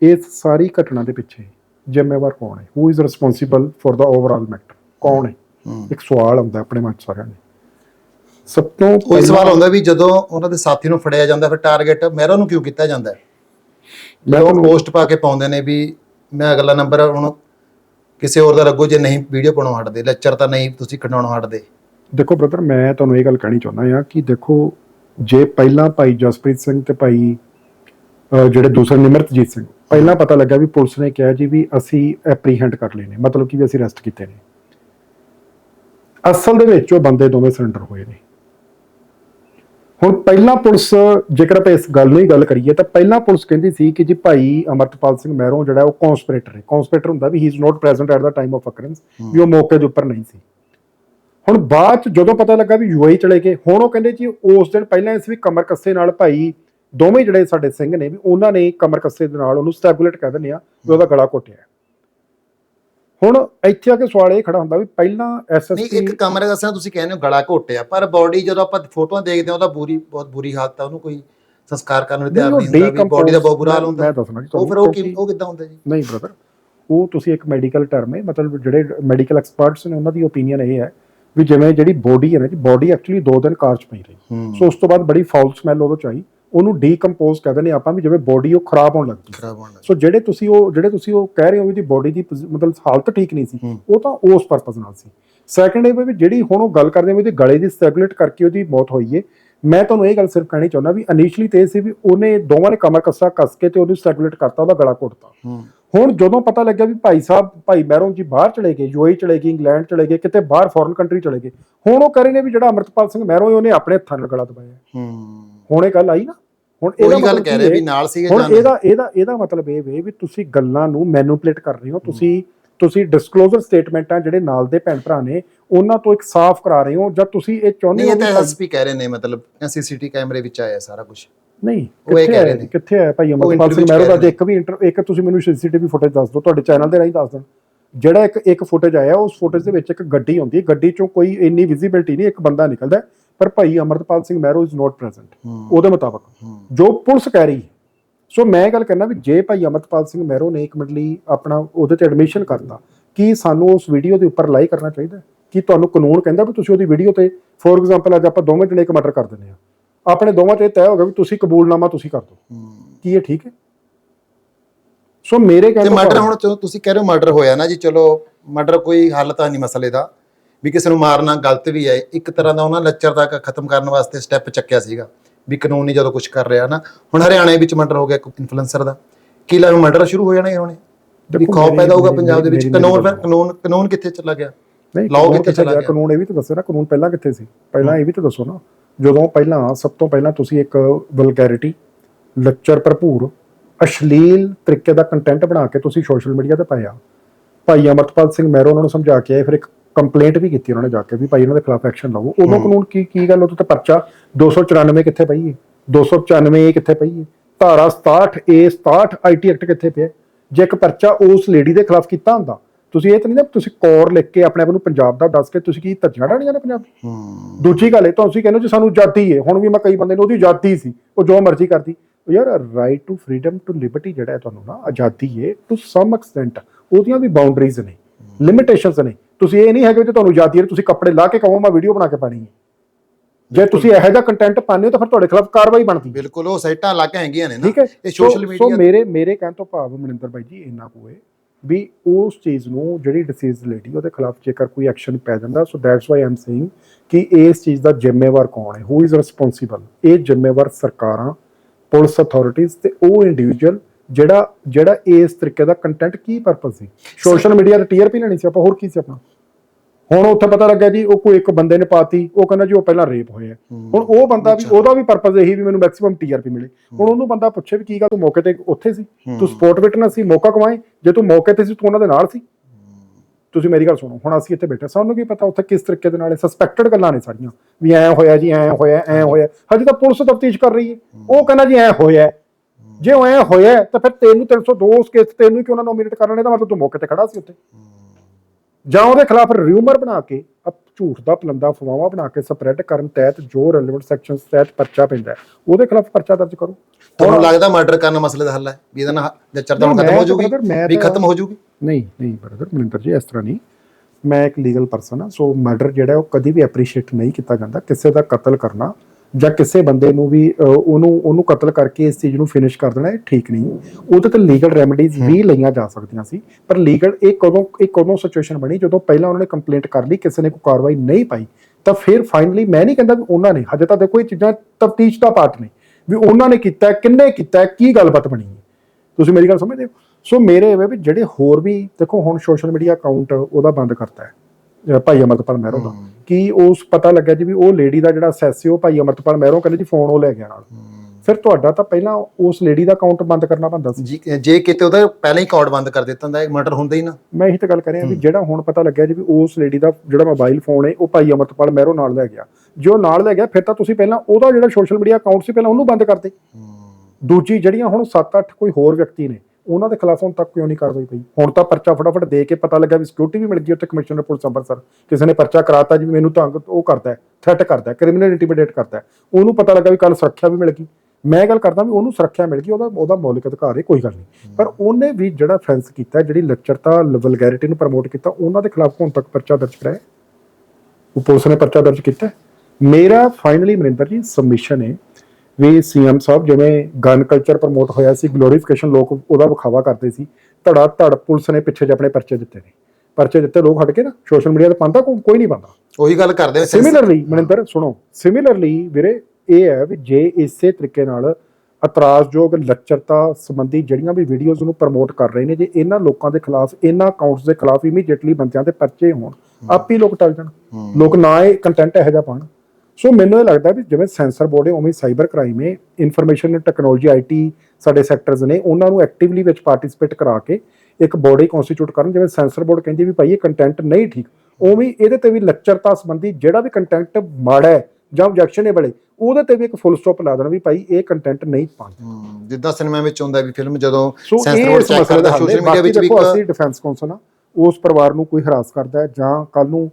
ਇਸ ਸਾਰੀ ਘਟਨਾ ਦੇ ਪਿੱਛੇ ਜ਼ਿੰਮੇਵਾਰ ਕੌਣ ਹੈ? Who is responsible for the overall matter ਕੌਣ ਹੈ। ਇੱਕ ਸਵਾਲ ਆਉਂਦਾ ਆਪਣੇ ਮਨ ਸਾਰਿਆਂ ਨੇ ਸਭ ਤੋਂ ਪਹਿਲਾਂ- ਸਵਾਲ ਹੁੰਦਾ ਵੀ ਜਦੋਂ ਉਹਨਾਂ ਦੇ ਸਾਥੀ ਨੂੰ ਫੜਿਆ ਜਾਂਦਾ ਫਿਰ ਟਾਰਗੇਟ ਮਹਿਰੋ ਨੂੰ ਕਿਉਂ ਕੀਤਾ ਜਾਂਦਾ ਹੈ? ਮੈਂ ਪੋਸਟ ਪਾ ਕੇ ਪਾਉਂਦੇ ਨੇ ਵੀ ਮੈਂ ਅਗਲਾ ਨੰਬਰ ਹੁਣ ਕਿਸੇ ਹੋਰ ਦਾ ਲੱਗੋ ਜੇ ਨਹੀਂ ਵੀਡੀਓ ਪਾਉਣੋਂ ਹਟਦੇ ਲੈਕਚਰ ਤਾਂ ਨਹੀਂ ਤੁਸੀਂ ਕਢਾਉਣੋਂ ਹਟਦੇ। ਦੇਖੋ ਬ੍ਰਦਰ ਮੈਂ ਤੁਹਾਨੂੰ ਇਹ ਗੱਲ ਕਹਿਣੀ ਚਾਹੁੰਦਾ ਹਾਂ ਕਿ ਦੇਖੋ, ਜੇ ਪਹਿਲਾਂ ਭਾਈ ਜਸਪ੍ਰੀਤ ਸਿੰਘ ਤੇ ਭਾਈ ਜਿਹੜੇ ਦੂਸਰੇ ਨਿਮਰਤਜੀਤ ਸਿੰਘ, ਪਹਿਲਾਂ ਪਤਾ ਲੱਗਾ ਵੀ ਪੁਲਿਸ ਨੇ ਕਿਹਾ ਜੀ ਵੀ ਅਸੀਂ ਐਪਰੀਹੈਂਡ ਕਰ ਲਏ ਨੇ, ਮਤਲਬ ਕਿ ਵੀ ਅਸੀਂ ਅਰੈਸਟ ਕੀਤੇ ਨੇ। ਅਸਲ ਦੇ ਵਿੱਚ ਉਹ ਬੰਦੇ ਦੋਵੇਂ ਸਰੈਂਡਰ ਹੋਏ ਨੇ। ਹੁਣ ਪਹਿਲਾਂ ਪੁਲਿਸ ਜੇਕਰ ਆਪਾਂ ਇਸ ਗੱਲ ਨੂੰ ਹੀ ਗੱਲ ਕਰੀਏ ਤਾਂ ਪਹਿਲਾਂ ਪੁਲਿਸ ਕਹਿੰਦੀ ਸੀ ਕਿ ਜੀ ਭਾਈ ਅਮਰਤਪਾਲ ਸਿੰਘ ਮਹਿਰੋਂ ਜਿਹੜਾ ਉਹ ਕਨਸਪੀਰੇਟਰ ਹੈ। ਕਨਸਪੀਰੇਟਰ ਹੁੰਦਾ ਵੀ he is not present at the time of occurrence ਵੀ ਉਹ ਮੌਕੇ ਦੇ ਉੱਪਰ ਨਹੀਂ ਸੀ। ਹੁਣ ਬਾਅਦ ਚ ਜਦੋਂ ਪਤਾ ਲੱਗਾ ਵੀ ਯੂਆਈ ਚਲੇ ਗਏ ਹੁਣ ਉਹ ਕਹਿੰਦੇ ਜੀ ਉਸ ਦਿਨ ਪਹਿਲਾਂ ਇਸ ਵੀ ਕਮਰ ਕੱਸੇ ਨਾਲ ਭਾਈ ਦੋਵੇਂ ਜਿਹੜੇ ਸਾਡੇ ਸਿੰਘ ਨੇ ਵੀ ਉਹਨਾਂ ਨੇ ਕਮਰ ਕੱਸੇ ਦੇ ਨਾਲ ਉਹਨੂੰ ਸਟੈਬੂਲੇਟ ਕਹਿ ਦਿੰਦੇ ਆ ਵੀ ਉਹਦਾ ਗਲਾ ਘੋਟਿਆ ਹੁਣ ਇੱਥੇ ਆ ਕੇ ਸਵਾਲ ਇਹ ਖੜਾ ਹੁੰਦਾ ਵੀ ਪਹਿਲਾਂ ਨਹੀਂ ਐਸਐਸਪੀ ਇੱਕ ਕਮਰੇ ਦਾ ਸਨ ਤੁਸੀਂ ਕਹਿੰਦੇ ਹੋ ਗਲਾ ਘੋਟਿਆ ਪਰ ਬਾਡੀ ਜਦੋਂ ਆਪਾਂ ਫੋਟੋਆਂ ਦੇਖਦੇ ਹਾਂ ਉਹਦਾ ਬੁਰੀ ਬਹੁਤ ਬੁਰੀ ਹਾਲਤ ਹੈ ਉਹਨੂੰ ਕੋਈ ਸੰਸਕਾਰ ਕਰਨ ਨੂੰ ਤਿਆਰ ਨਹੀਂ ਹੁੰਦਾ ਵੀ ਬਾਡੀ ਦਾ ਬਹੁਤ ਬੁਰਾ ਹਾਲ ਹੁੰਦਾ। ਮੈਂ ਦੱਸਣਾ ਉਹ ਫਿਰ ਉਹ ਕੀ ਉਹ ਕਿੱਦਾਂ ਹੁੰਦਾ ਜੀ? ਨਹੀਂ ਬ੍ਰਦਰ ਉਹ ਤੁਸੀਂ ਇੱਕ ਮੈਡੀਕਲ ਟਰਮ ਹੈ ਮਤਲਬ ਜਿਹੜੇ ਮੈਡੀਕਲ ਐਕਸਪਰਟਸ ਨੇ ਉਹਨਾਂ ਦੀ ਓਪੀਨੀਅਨ ਇਹ ਹੈ ਵੀ ਜਿਵੇਂ ਜਿਹੜੀ ਬੋਡੀ ਹੈ ਨਾ ਜੀ ਬੋਡੀ ਐਕਚੁਅਲੀ 2 ਦਿਨ ਕਾਰ ਚ ਪਈ ਰਹੀ। ਸੋ ਉਸ ਤੋਂ ਬਾਅਦ ਬੜੀ ਫਾਉਲ ਸਮੈਲ ਉਹਦੋਂ ਚਾਹੀ ਉਹਨੂੰ ਡੀਕੰਪੋਜ਼ ਕਹਿੰਦੇ ਨੇ ਆਪਾਂ ਵੀ ਜਿਵੇਂ ਬੋਡੀ ਉਹ ਖਰਾਬ ਹੋਣ ਲੱਗੀ ਖਰਾਬ ਹੋਣ ਲੱਗ ਸੋ ਜਿਹੜੇ ਤੁਸੀਂ ਉਹ ਜਿਹੜੇ ਤੁਸੀਂ ਉਹ ਕਹਿ ਰਹੇ ਹੋ ਵੀ ਦੀ ਬੋਡੀ ਦੀ ਮਤਲਬ ਹਾਲਤ ਠੀਕ ਨਹੀਂ ਸੀ। ਉਹ ਤਾਂ ਉਸ ਪਰਪਸ ਨਾਲ ਸੀ। ਸੈਕੰਡ ਇਹ ਵੀ ਜਿਹੜੀ ਹੁਣ ਉਹ ਗੱਲ ਕਰਦੇ ਆ ਵੀ ਉਹਦੀ ਗਲੇ ਦੀ ਸਟੈਬੂਲੇਟ ਕਰਕੇ ਉਹਦੀ ਮੌਤ ਹੋਈ ਏ। ਮੈਂ ਤੁਹਾਨੂੰ ਇਹ ਗੱਲ ਸਿਰਫ ਕਹਿਣੀ ਚਾਹੁੰਦਾ ਵੀ ਇਨੀਸ਼ੀਅਲੀ ਤੇ ਸੀ ਵੀ ਉਹਨੇ ਦੋਵਾਂ ਨੇ ਕਮਰ ਕੱਸਾ ਕੱਸ ਕੇ ਤੇ ਉਹਨੂੰ ਸਟੈਬੂਲੇਟ ਕਰਤਾ ਉਹਦਾ ਗਲਾ ਘੁੱਟਤਾ। ਹੁਣ ਜਦੋਂ ਪਤਾ ਲੱਗਿਆ ਵੀ ਭਾਈ ਸਾਹਿਬ ਭਾਈ ਮਹਿਰੋਂ ਜੀ ਬਾਹਰ ਚਲੇ ਗਏ ਯੂਏਈ ਚਲੇ ਗਏ ਇੰਗਲੈਂਡ ਚਲੇ ਗਏ ਕਿਤੇ ਬਾਹਰ ਫੋਰਨ ਕੰਟਰੀ ਚਲੇ ਗਏ। ਹੁਣ ਉਹ ਕਹ ਰਹੇ ਨੇ ਵੀ ਜਿਹੜਾ ਅਮਰਤਪਾਲ ਸਿੰਘ ਮਹਿਰੋਂ ਹੈ, ਉਹਨੇ ਆਪਣੇ ਹੱਥਾਂ ਨਾਲ ਗਲਾ ਦਬਾਇਆ। ਹੂੰ। ਹੁਣ ਗੱਲ ਆਈ ਨਾ ਹੁਣ ਉਹੀ ਗੱਲ ਕਹਿ ਰਹੇ? ਵੀ ਨਾਲ ਸੀਗੇ ਹੁਣ ਇਹਦਾ ਇਹਦਾ ਇਹਦਾ ਮਤਲਬ ਇਹ ਵੇ ਵੀ ਤੁਸੀਂ ਗੱਲਾਂ ਨੂੰ ਮੈਨੂਪਲੇਟ ਕਰ ਰਹੇ ਹੋ ਤੁਸੀਂ ਤੁਸੀਂ ਡਿਸਕਲੋਜ਼ਰ ਸਟੇਟਮੈਂਟਾਂ ਜਿਹੜੇ ਨਾਲ ਦੇ ਭੈਣ ਭਰਾ ਨੇ ਉਹਨਾਂ ਤੋਂ ਇੱਕ ਸਾਫ਼ ਕਰਾ ਰਹੇ ਹੋ ਜਾਂ ਤੁਸੀਂ ਇਹ ਚਾਹੁੰਦੇ ਨਹੀਂ ਹੋ ਇਹ ਤਾਂ ਐਸਪੀ ਕਹਿ ਰਹੇ ਨੇ ਮਤਲਬ ਸੀਸੀਟੀ ਕੈਮਰੇ ਵਿੱਚ ਆਇਆ ਸਾਰਾ ਕੁਝ ਨਹੀਂ ਉਹ ਇਹ ਕਹਿ ਰਹੇ ਨੇ। ਕਿੱਥੇ ਹੈ ਭਾਈ ਅਮਰਪਾਲ ਸਿੰਘ? ਮਹਿਰੋ ਦਾ ਇੱਕ ਵੀ ਇੰਟਰ ਇੱਕ ਤੁਸੀਂ ਮੈਨੂੰ ਸੀਸੀਟੀਵੀ ਫੁਟੇਜ ਦੱਸ ਦਿਓ ਤੁਹਾਡੇ ਚੈਨਲ ਦੇ ਰਾਹੀਂ ਦੱਸ ਦਿਓ। ਜਿਹੜਾ ਇੱਕ ਇੱਕ ਫੁਟੇਜ ਆਇਆ ਉਸ ਫੁਟੇਜ ਦੇ ਵਿੱਚ ਇੱਕ ਗੱਡੀ ਹੁੰਦੀ ਹੈ ਗੱਡੀ ਚੋਂ ਕੋਈ ਇੰਨੀ ਵਿਜ਼ਿਬਿਲਟੀ ਨਹੀਂ ਇੱਕ ਬੰਦਾ ਨਿਕਲਦਾ ਪਰ Bhai Amarpal Singh Mehro is not present ਉਹਦੇ ਮੁਤਾਬਕ। ਜੋ ਪੁਲਿਸ ਕਹਿ ਰਹੀ ਸੋ ਮੈਂ ਗੱਲ ਕਰਨਾ ਵੀ ਜੇ ਭਾਈ ਅਮਰਪਾਲ ਸਿੰਘ ਮਹਿਰੋ ਨੇ ਇੱਕ ਮਿੰਟ ਲਈ ਆਪਣਾ ਉਹਦੇ ਤੇ ਐਡਮਿਸ਼ਨ ਕਰਤਾ ਕੀ ਸਾਨੂੰ ਉਸ ਵੀਡੀਓ ਦੇ ਉੱਪਰ ਲਾਈਕ ਕਰਨਾ ਚਾਹੀਦਾ? ਕੀ ਤੁਹਾਨੂੰ ਕਾਨੂੰਨ ਕਹਿੰਦਾ ਵੀ ਤੁਸੀਂ ਉਹਦੀ ਵੀਡੀਓ ਤੇ ਫੋਰ ਐਗਜ਼ਾਮਪਲ ਅੱਜ ਆਪਾਂ ਦੋਵੇਂ ਜਣੇ ਇੱਕ ਮਰਡਰ ਕਰ ਦਿੰਦੇ ਆ ਆਪਣੇ ਦੋਵਾਂ ਤੇ ਇਹ ਤੈਅ ਹੋ ਗਿਆ ਵੀ ਤੁਸੀਂ ਕਬੂਲਨਾਮਾ ਤੁਸੀਂ ਕਰ ਦਿਓ। ਕੀ ਇਹ ਠੀਕ ਹੈ? ਸੋ ਮੇਰੇ ਕਹਿੰਦੇ ਮਰਡਰ ਹੁਣ ਤੁਸੀਂ ਕਹਿ ਰਹੇ ਹੋ ਮਰਡਰ ਹੋਇਆ ਨਾ ਜੀ ਚਲੋ ਮਰਡਰ ਕੋਈ ਹੱਲ ਤਾਂ ਨਹੀਂ ਮਸਲੇ ਦਾ। ਵੀ ਕਿਸੇ ਨੂੰ ਮਾਰਨਾ ਗਲਤ ਵੀ ਹੈ ਇੱਕ ਤਰ੍ਹਾਂ ਦਾ ਉਹਨਾਂ ਲੱਚਰ ਦਾ ਖਤਮ ਕਰਨ ਵਾਸਤੇ ਸਟੈਪ ਚੱਕਿਆ ਸੀਗਾ ਵੀ ਕਾਨੂੰਨ ਨਹੀਂ ਜਦੋਂ ਕੁਝ ਕਰ ਰਿਹਾ ਨਾ। ਹੁਣ ਹਰਿਆਣੇ ਵਿੱਚ ਮਰਡਰ ਹੋ ਗਿਆ ਇੱਕ ਇਨਫਲੂਐਂਸਰ ਦਾ। ਕੀ ਲੱਗਦਾ ਮਰਡਰ ਸ਼ੁਰੂ ਹੋ ਜਾਣਾ ਇਹਨੇ ਵੀ ਖੌਫ ਪੈਦਾ ਹੋਊਗਾ ਪੰਜਾਬ ਦੇ ਵਿੱਚ। ਕਾਨੂੰਨ ਕਾਨੂੰਨ ਕਾਨੂੰਨ ਕਿੱਥੇ ਚਲਾ ਗਿਆ? ਨਹੀਂ ਲਾਓ ਕਿੱਥੇ ਚਲਾ ਗਿਆ? ਗਿਆ? ਕਾਨੂੰਨ ਇਹ ਵੀ ਤਾਂ ਦੱਸੋ ਨਾ ਕਾਨੂੰਨ ਪਹਿਲਾਂ ਕਿੱਥੇ ਸੀ? ਪਹਿਲਾਂ ਇਹ ਵੀ ਤਾਂ ਦੱਸੋ ਨਾ ਜਦੋਂ ਪਹਿਲਾਂ ਸਭ ਤੋਂ ਪਹਿਲਾਂ ਤੁਸੀਂ ਇੱਕ ਵਲਗੈਰਿਟੀ ਲੈਕਚਰ ਭਰਪੂਰ ਅਸ਼ਲੀਲ ਤਰੀਕੇ ਦਾ ਕੰਟੈਂਟ ਬਣਾ ਕੇ ਤੁਸੀਂ ਸੋਸ਼ਲ ਮੀਡੀਆ ਤੇ ਪਾਇਆ। ਭਾਈ ਅਮਰਤਪਾਲ ਸਿੰਘ ਮਹਿਰੋ ਉਹਨਾਂ ਨੂੰ ਸਮਝਾ ਕੇ ਆਏ ਫਿਰ ਇੱਕ ਕੰਪਲੇਂਟ ਵੀ ਕੀਤੀ ਉਹਨਾਂ ਨੇ ਜਾ ਕੇ ਵੀ ਭਾਈ ਇਹਨਾਂ ਦੇ ਖਿਲਾਫ ਐਕਸ਼ਨ ਲਵੋ। ਉਦੋਂ ਕਾਨੂੰਨ ਕੀ ਕੀ ਗੱਲ ਉਹ ਤੇ ਪਰਚਾ 294 ਕਿੱਥੇ ਪਈ ਹੈ 295 ਏ ਕਿੱਥੇ ਪਈ ਹੈ ਧਾਰਾ 67 ਏ 67 ਆਈਟੀ ਐਕਟ ਕਿੱਥੇ ਪਿਆ? ਜੇ ਇੱਕ ਪਰਚਾ ਉਸ ਲੇਡੀ ਦੇ ਖਿਲਾਫ ਕੀਤਾ ਹੁੰਦਾ ਤੁਸੀਂ ਇਹ ਤਾਂ ਨਹੀਂ ਨਾ ਤੁਸੀਂ ਕੋਰ ਲਿਖ ਕੇ ਆਪਣੇ ਆਪ ਨੂੰ ਪੰਜਾਬ ਦਾ ਦੱਸ ਕੇ ਤੁਸੀਂ ਕੀ ਧੱਜੀਆਂ ਡਾਣੀਆਂ ਨੇ ਪੰਜਾਬ? ਦੂਜੀ ਗੱਲ ਇਹ ਤੁਸੀਂ ਕਹਿੰਦੇ ਜੀ ਸਾਨੂੰ ਜਾਤੀ ਹੈ ਹੁਣ ਵੀ ਮੈਂ ਕਈ ਬੰਦੇ ਨੂੰ ਉਹਦੀ ਜਾਤੀ ਸੀ ਉਹ ਜੋ ਮਰਜ਼ੀ ਕਰਦੀ। ਯਾਰ right to freedom to liberty ਜਿਹੜਾ ਹੈ ਤੁਹਾਨੂੰ ਨਾ ਆਜ਼ਾਦੀ ਹੈ ਟੂ ਸਮ ਐਕਸਟੈਂਟ ਉਹਦੀਆਂ ਵੀ ਬਾਉਂਡਰੀਜ਼ ਨੇ ਲਿਮਿਟੇਸ਼ਨਸ ਨੇ। ਤੁਸੀਂ ਇਹ ਨਹੀਂ ਹੈਗੇ ਕਿ ਤੁਹਾਨੂੰ ਆਜ਼ਾਦੀ ਹੈ ਤੁਸੀਂ ਕੱਪੜੇ ਲਾ ਕੇ ਕਹੋ ਮੈਂ ਵੀਡੀਓ ਬਣਾ ਕੇ ਪਾਣੀ ਹੈ। ਜੇ ਤੁਸੀਂ ਇਹੋ ਜਿਹਾ ਕੰਟੈਂਟ ਪਾਉਂਦੇ ਹੋ ਤਾਂ ਫਿਰ ਤੁਹਾਡੇ ਖਿਲਾਫ ਕਾਰਵਾਈ ਬਣਦੀ। ਬਿਲਕੁਲ ਉਹ ਸਾਈਟਾਂ ਅਲੱਗ ਹੈਗੀਆਂ ਨੇ ਨਾ। ਠੀਕ ਹੈ। ਇਹ ਸੋ- ਸੋਸ਼ਲ ਸੋ ਮੀਡੀਆ ਮੇਰੇ ਮੇਰੇ ਕਹਿਣ ਤੋਂ ਭਾਵ ਮਨਿੰਦਰ ਬਾਈ ਜੀ ਇੰਨਾ ਕੁ ਹੈ ਵੀ ਉਸ ਚੀਜ਼ ਨੂੰ ਜਿਹੜੀ ਡਿਸੀਜ਼ ਲੇਡੀ ਉਹਦੇ ਖਿਲਾਫ ਜੇਕਰ ਕੋਈ ਐਕਸ਼ਨ ਪੈ ਜਾਂਦਾ so that's why I'm saying ਕਿ ਇਸ ਚੀਜ਼ ਦਾ ਜ਼ਿੰਮੇਵਾਰ ਕੌਣ ਹੈ? ਹੂ ਇਜ਼ ਰਿਸਪੌਂਸੀਬਲ ਇਹ ਜ਼ਿੰਮੇਵਾਰ ਸਰਕਾਰਾਂ ਪੁਲਿਸ ਅਥਾਰਟੀਆਂ ਤੇ ਉਹ ਇੰਡੀਵਿਜੂਅਲ ਜਿਹੜਾ ਜਿਹੜਾ ਇਸ ਤਰੀਕੇ ਦਾ ਕੰਟੈਂਟ ਕੀ ਪਰਪਸ ਸੀ? ਸੋਸ਼ਲ ਮੀਡੀਆ ਤੇ ਟੀਆਰਪੀ ਲੈਣੀ ਸੀ ਆਪਾਂ ਹੋਰ ਕੀ ਸੀ ਆਪਣਾ? ਹੁਣ ਉੱਥੇ ਪਤਾ ਲੱਗਿਆ ਜੀ ਉਹ ਕੋਈ ਇੱਕ ਬੰਦੇ ਨੇ ਪਾਤੀ ਉਹ ਕਹਿੰਦਾ ਜੀ ਉਹ ਪਹਿਲਾਂ ਰੇਪ ਹੋਇਆ ਹੁਣ ਉਹ ਬੰਦਾ ਵੀ ਉਹਦਾ ਵੀ ਪਰਪਸ ਇਹੀ ਵੀ ਮੈਨੂੰ ਮੈਕਸਿਮਮ ਟੀਆਰਪੀ ਮਿਲੇ। ਹੁਣ ਉਹਨੂੰ ਬੰਦਾ ਪੁੱਛੇ ਵੀ ਕੀ ਗੱਲ ਤੂੰ ਮੌਕੇ ਤੇ ਉੱਥੇ ਸੀ? ਤੂੰ ਸਪੋਰਟ ਵਿਟਨੈਸ ਸੀ ਮੌਕਾ ਕਮਾਏ ਜੇ ਤੂੰ ਮੌਕੇ ਤੇ ਸੀ ਤੂੰ ਉਹਨਾਂ ਦੇ ਨਾਲ ਸੀ? ਤੁਸੀਂ ਮੇਰੀ ਗੱਲ ਸੁਣੋ ਹੁਣ ਅਸੀਂ ਇੱਥੇ ਬੈਠੇ ਸਾਨੂੰ ਕੀ ਪਤਾ ਉੱਥੇ ਕਿਸ ਤਰੀਕੇ ਦੇ ਨਾਲ ਸਸਪੈਕਟਡ ਗੱਲਾਂ ਨੇ ਸਾਰੀਆਂ। ਵੀ ਐ ਹੋਇਆ ਜੀ ਐ ਹੋਇਆ ਐ ਹੋਇਆ। ਹਜੇ ਤਾਂ ਪੁਲਿਸ ਤਫਤੀਸ਼ ਕਰ ਰਹੀ ਹੈ। ਉਹ ਕਹਿੰਦਾ ਜੀ ਐ ਹੋਇਆ। ਜੇ ਉਹ ਐ ਹੋਇਆ ਤਾਂ ਫਿਰ ਤੈਨੂੰ 302 ਉਸ ਕੇਸ ਤੈਨੂੰ ਕਿਉਂ ਨਾ ਨੋਮੀਨੇਟ ਕਰ ਲੈਣੇ ਦਾ ਮਤਲਬ ਤੂੰ ਮੌਕੇ ਤੇ ਖੜਾ ਸੀ ਉੱਥੇ। ਜਾਂ ਉਹਦੇ ਖਿਲਾਫ ਰਿਊਮਰ ਬਣਾ ਕੇ ਝੂਠ ਦਾ ਪਲੰਦਾ ਫਵਾਵਾ ਬਣਾ ਕੇ ਸਪਰੈਡ ਕਰਨ ਤਹਿਤ ਜੋ ਰੈਲੇਵੈਂਟ ਸੈਕਸ਼ਨਸ ਤਹਿਤ ਪਰਚਾ ਪੈਂਦਾ ਉਹਦੇ ਖਿਲਾਫ ਪਰਚਾ ਦਰਜ ਕਰੋ। ਤੁਹਾਨੂੰ ਲੱਗਦਾ ਮਰਡਰ ਕਰਨ ਮਸਲੇ ਦਾ ਹੱਲ ਹੈ? ਵੀ ਇਹਦਾ ਨਾ ਜੱਚਰ ਨਹੀਂ, ਖਤਮ ਹੋ ਜਾਊਗੀ? ਵੀ ਖਤਮ ਹੋ ਜਾਊਗੀ? ਨਹੀਂ ਨਹੀਂ ਬ੍ਰਦਰ ਮਨਿੰਦਰ ਜੀ ਇਸ ਤਰ੍ਹਾਂ ਨਹੀਂ। ਮੈਂ ਇੱਕ ਲੀਗਲ ਪਰਸਨ ਹਾਂ ਸੋ ਮਰਡਰ ਜਿਹੜਾ ਉਹ ਕਦੀ ਵੀ ਐਪਰੀਸ਼ੀਏਟ ਨਹੀਂ ਕੀਤਾ ਜਾਂਦਾ ਕਿਸੇ ਦਾ ਕਤਲ ਕਰਨਾ ਜਾਂ ਕਿਸੇ ਬੰਦੇ ਨੂੰ ਵੀ ਉਹਨੂੰ ਉਹਨੂੰ ਕਤਲ ਕਰਕੇ ਇਸ ਚੀਜ਼ ਨੂੰ ਫਿਨਿਸ਼ ਕਰ ਦੇਣਾ ਇਹ ਠੀਕ ਨਹੀਂ। ਉਹਦੇ ਤੇ ਲੀਗਲ ਰੈਮਡੀਜ਼ ਵੀ ਲਈਆਂ ਜਾ ਸਕਦੀਆਂ ਸੀ ਪਰ ਲੀਗਲ ਇਹ ਕਦੋਂ ਇਹ ਕਦੋਂ ਸਿਚੁਏਸ਼ਨ ਬਣੀ? ਜਦੋਂ ਪਹਿਲਾਂ ਉਹਨਾਂ ਨੇ ਕੰਪਲੇਂਟ ਕਰ ਲਈ ਕਿਸੇ ਨੇ ਕੋਈ ਕਾਰਵਾਈ ਨਹੀਂ ਪਾਈ ਤਾਂ ਫਿਰ ਫਾਈਨਲੀ ਮੈਂ ਨਹੀਂ ਕਹਿੰਦਾ ਵੀ ਉਹਨਾਂ ਨੇ ਹਜੇ ਤਾਂ ਦੇਖੋ ਇਹ ਚੀਜ਼ਾਂ ਤਫਤੀਸ਼ ਦਾ ਪਾਰਟ ਨੇ ਵੀ ਉਹਨਾਂ ਨੇ ਕੀਤਾ ਕਿੰਨੇ ਕੀਤਾ ਕੀ ਗੱਲਬਾਤ ਬਣੀ ਤੁਸੀਂ ਮੇਰੀ ਗੱਲ ਸਮਝਦੇ ਹੋ? ਸੋ ਮੇਰੇ ਇਹ ਵੇ ਵੀ ਜਿਹੜੇ ਹੋਰ ਵੀ ਦੇਖੋ ਹੁਣ ਸੋਸ਼ਲ ਮੀਡੀਆ ਅਕਾਊਂਟ ਉਹਦਾ ਬੰਦ ਕਰਤਾ ਹੈ ਭਾਈ ਅਮਰਤਪਾਲ ਮਹਿਰੋ ਦਾ। ਕਿ ਉਸ ਪਤਾ ਲੱਗਿਆ ਜੀ ਵੀ ਉਹ ਲੇਡੀ ਦਾ ਜਿਹੜਾ ਸੈਸ ਸੀ ਉਹ ਭਾਈ ਅਮਰਤਪਾਲ ਮਹਿਰੋ ਕਹਿੰਦੇ ਜੀ ਫੋਨ ਉਹ ਲੈ ਗਿਆ ਨਾਲ ਫਿਰ ਤੁਹਾਡਾ ਤਾਂ ਪਹਿਲਾਂ ਉਸ ਲੇਡੀ ਦਾ ਅਕਾਊਂਟ ਬੰਦ ਕਰਨਾ ਪੈਂਦਾ ਸੀ। ਜੀ ਜੇ ਕਿਤੇ ਉਹਦਾ ਪਹਿਲਾਂ ਹੀ ਕਾਰਡ ਬੰਦ ਕਰ ਦਿੱਤਾ ਹੁੰਦਾ ਇਹ ਮਰਡਰ ਹੁੰਦਾ ਹੀ ਨਾ। ਮੈਂ ਇਹੀ ਤਾਂ ਗੱਲ ਕਰ ਰਿਹਾ ਵੀ ਜਿਹੜਾ ਹੁਣ ਪਤਾ ਲੱਗਿਆ ਜੀ ਵੀ ਉਸ ਲੇਡੀ ਦਾ ਜਿਹੜਾ ਮੋਬਾਈਲ ਫੋਨ ਹੈ ਉਹ ਭਾਈ ਅਮਰਤਪਾਲ ਮਹਿਰੋ ਨਾਲ ਲੈ ਗਿਆ। ਜੋ ਨਾਲ ਲੈ ਗਿਆ ਫਿਰ ਤਾਂ ਤੁਸੀਂ ਪਹਿਲਾਂ ਉਹਦਾ ਜਿਹੜਾ ਸੋਸ਼ਲ ਮੀਡੀਆ ਅਕਾਊਂਟ ਸੀ ਪਹਿਲਾਂ ਉਹਨੂੰ ਬੰਦ ਕਰਦੇ ਦੂਜੀ ਜਿਹੜੀਆਂ ਹੁਣ 7-8 ਕੋਈ ਹੋਰ ਵਿਅਕਤੀ ਨੇ ਉਹਨਾਂ ਦੇ ਖਿਲਾਫ ਹੁਣ ਤੱਕ ਕਿਉਂ ਨਹੀਂ ਕਾਰਵਾਈ ਪਈ। ਹੁਣ ਤਾਂ ਪਰਚਾ ਫਟਾਫਟ ਦੇ ਕੇ ਪਤਾ ਲੱਗਾ ਵੀ ਸਿਕਿਉਰਿਟੀ ਵੀ ਮਿਲ ਗਈ ਉੱਥੇ ਕਮਿਸ਼ਨਰ ਪੁਲਿਸ ਅੰਮ੍ਰਿਤਸਰ ਕਿਸੇ ਨੇ ਪਰਚਾ ਕਰਾਤਾ ਜੀ ਮੈਨੂੰ ਤੰਗ ਉਹ ਕਰਦਾ ਹੈ ਥ੍ਰੈਟ ਕਰਦਾ ਹੈ ਕ੍ਰਿਮੀਨਲ ਇੰਟੀਮੀਡੇਟ ਕਰਦਾ ਹੈ। ਉਹਨੂੰ ਪਤਾ ਲੱਗਾ ਵੀ ਕੱਲ ਸੁਰੱਖਿਆ ਵੀ ਮਿਲ ਗਈ। ਮੈਂ ਗੱਲ ਕਰਦਾ ਵੀ ਉਹਨੂੰ ਸੁਰੱਖਿਆ ਮਿਲ ਗਈ ਉਹਦਾ ਉਹਦਾ ਮੌਲਿਕ ਅਧਿਕਾਰ ਹੈ ਕੋਈ ਗੱਲ ਨਹੀਂ। ਪਰ ਉਹਨੇ ਵੀ ਜਿਹੜਾ ਫੈਂਸ ਕੀਤਾ ਜਿਹੜੀ ਲੱਚਰਤਾ ਵਲਗੈਰਿਟੀ ਨੂੰ ਪ੍ਰਮੋਟ ਕੀਤਾ ਉਹਨਾਂ ਦੇ ਖਿਲਾਫ ਹੁਣ ਤੱਕ ਪਰਚਾ ਦਰਜ ਕਰਾਇਆ ਉਹ ਪੁਲਿਸ ਨੇ ਪਰਚਾ ਦਰਜ ਕੀਤਾ। ਮੇਰਾ ਫਾਈਨਲੀ ਮਨਿੰਦਰ ਜੀ ਸਬਮਿਸ਼ਨ ਹੈ। ਵੀ ਸੀਐਮ ਸਾਹਿਬ ਜਿਵੇਂ ਗਨ ਕਲਚਰ ਪ੍ਰਮੋਟ ਹੋਇਆ ਸੀ ਗਲੋਰੀਫਿਕੇਸ਼ਨ ਲੋਕ ਉਹਦਾ ਵਿਖਾਵਾ ਕਰਦੇ ਸੀ ਧੜਾ ਧੜ ਪੁਲਿਸ ਨੇ ਪਿੱਛੇ ਜੇ ਆਪਣੇ ਪਰਚੇ ਦਿੱਤੇ ਨੇ। ਪਰਚੇ ਦਿੱਤੇ ਲੋਕ ਹਟ ਕੇ ਨਾ ਸੋਸ਼ਲ ਮੀਡੀਆ ਤੇ ਪਾਉਂਦਾ ਕੋਈ ਨਹੀਂ ਪਾਉਂਦਾ। ਉਹੀ ਗੱਲ ਕਰਦੇ ਸਿਮਿਲਰਲੀ ਮਨਿੰਦਰ ਸੁਣੋ ਸਿਮਿਲਰਲੀ ਵੀਰੇ ਇਹ ਹੈ ਵੀ ਜੇ ਇਸੇ ਤਰੀਕੇ ਨਾਲ ਇਤਰਾਜ਼ਯੋਗ ਲੱਚਰਤਾ ਸੰਬੰਧੀ ਜਿਹੜੀਆਂ ਵੀ ਵੀਡੀਓਜ਼ ਨੂੰ ਪ੍ਰਮੋਟ ਕਰ ਰਹੇ ਨੇ ਜੇ ਇਹਨਾਂ ਲੋਕਾਂ ਦੇ ਖਿਲਾਫ ਇਹਨਾਂ ਅਕਾਊਂਟਸ ਦੇ ਖਿਲਾਫ ਇਮੀਡੀਏਟਲੀ ਬੰਦਿਆਂ ਤੇ ਪਰਚੇ ਹੋਣ ਆਪ ਹੀ ਲੋਕ ਟਲ ਜਾਣ। ਲੋਕ ਨਾ ਇਹ ਕੰਟੈਂਟ ਇਹੋ ਜਿਹਾ ਪਾਉਣ। ਸੋ ਮੈਨੂੰ ਇਹ ਲੱਗਦਾ ਵੀ ਜਿਵੇਂ ਸੈਂਸਰ ਬੋਰਡ ਹੈ ਉਵੇਂ ਸਾਈਬਰ ਕ੍ਰਾਈਮ ਹੈ ਇਨਫੋਰਮੇਸ਼ਨ ਟੈਕਨੋਲੋਜੀ ਆਈਟੀ ਸਾਡੇ ਸੈਕਟਰਸ ਨੇ ਉਹਨਾਂ ਨੂੰ ਐਕਟਿਵਲੀ ਵਿੱਚ ਪਾਰਟਿਸਿਪੇਟ ਕਰਾ ਕੇ ਇੱਕ ਬੋਡੀ ਕਨਸਟੀਟਿਊਟ ਕਰਨ। ਜਿਵੇਂ ਸੈਂਸਰ ਬੋਰਡ ਕਹਿੰਦੀ ਵੀ ਭਾਈ ਇਹ ਕੰਟੈਂਟ ਨਹੀਂ ਠੀਕ ਉਵੇਂ ਇਹਦੇ ਤੇ ਵੀ ਲੱਚਰਤਾ ਸੰਬੰਧੀ ਜਿਹੜਾ ਵੀ ਕੰਟੈਂਟ ਮਾੜਾ ਹੈ ਜਾਂ ਆਬਜੈਕਸ਼ਨੇਬਲ ਹੈ ਉਹਦੇ ਤੇ ਵੀ ਇੱਕ ਫੁੱਲ ਸਟਾਪ ਲਾ ਦੇਣਾ ਵੀ ਭਾਈ ਇਹ ਕੰਟੈਂਟ ਨਹੀਂ ਪਾਉਣਾ ਹਮ, ਜਿੱਦਾਂ ਸਿਨੇਮਾ ਵਿੱਚ ਹੁੰਦਾ ਵੀ ਫਿਲਮ ਜਦੋਂ ਸੈਂਸਰ ਬੋਰਡ ਚੈੱਕ ਕਰਦਾ ਸੋਸ਼ਲ ਮੀਡੀਆ ਵਿੱਚ ਵੀ ਅਸੀਂ ਡਿਫੈਂਸ ਕੌਂਸਲ ਆ ਉਸ ਪਰਿਵਾਰ ਨੂੰ ਕੋਈ ਹਰਾਸ ਕਰਦਾ ਹੈ ਜਾਂ ਕੱਲ ਨੂੰ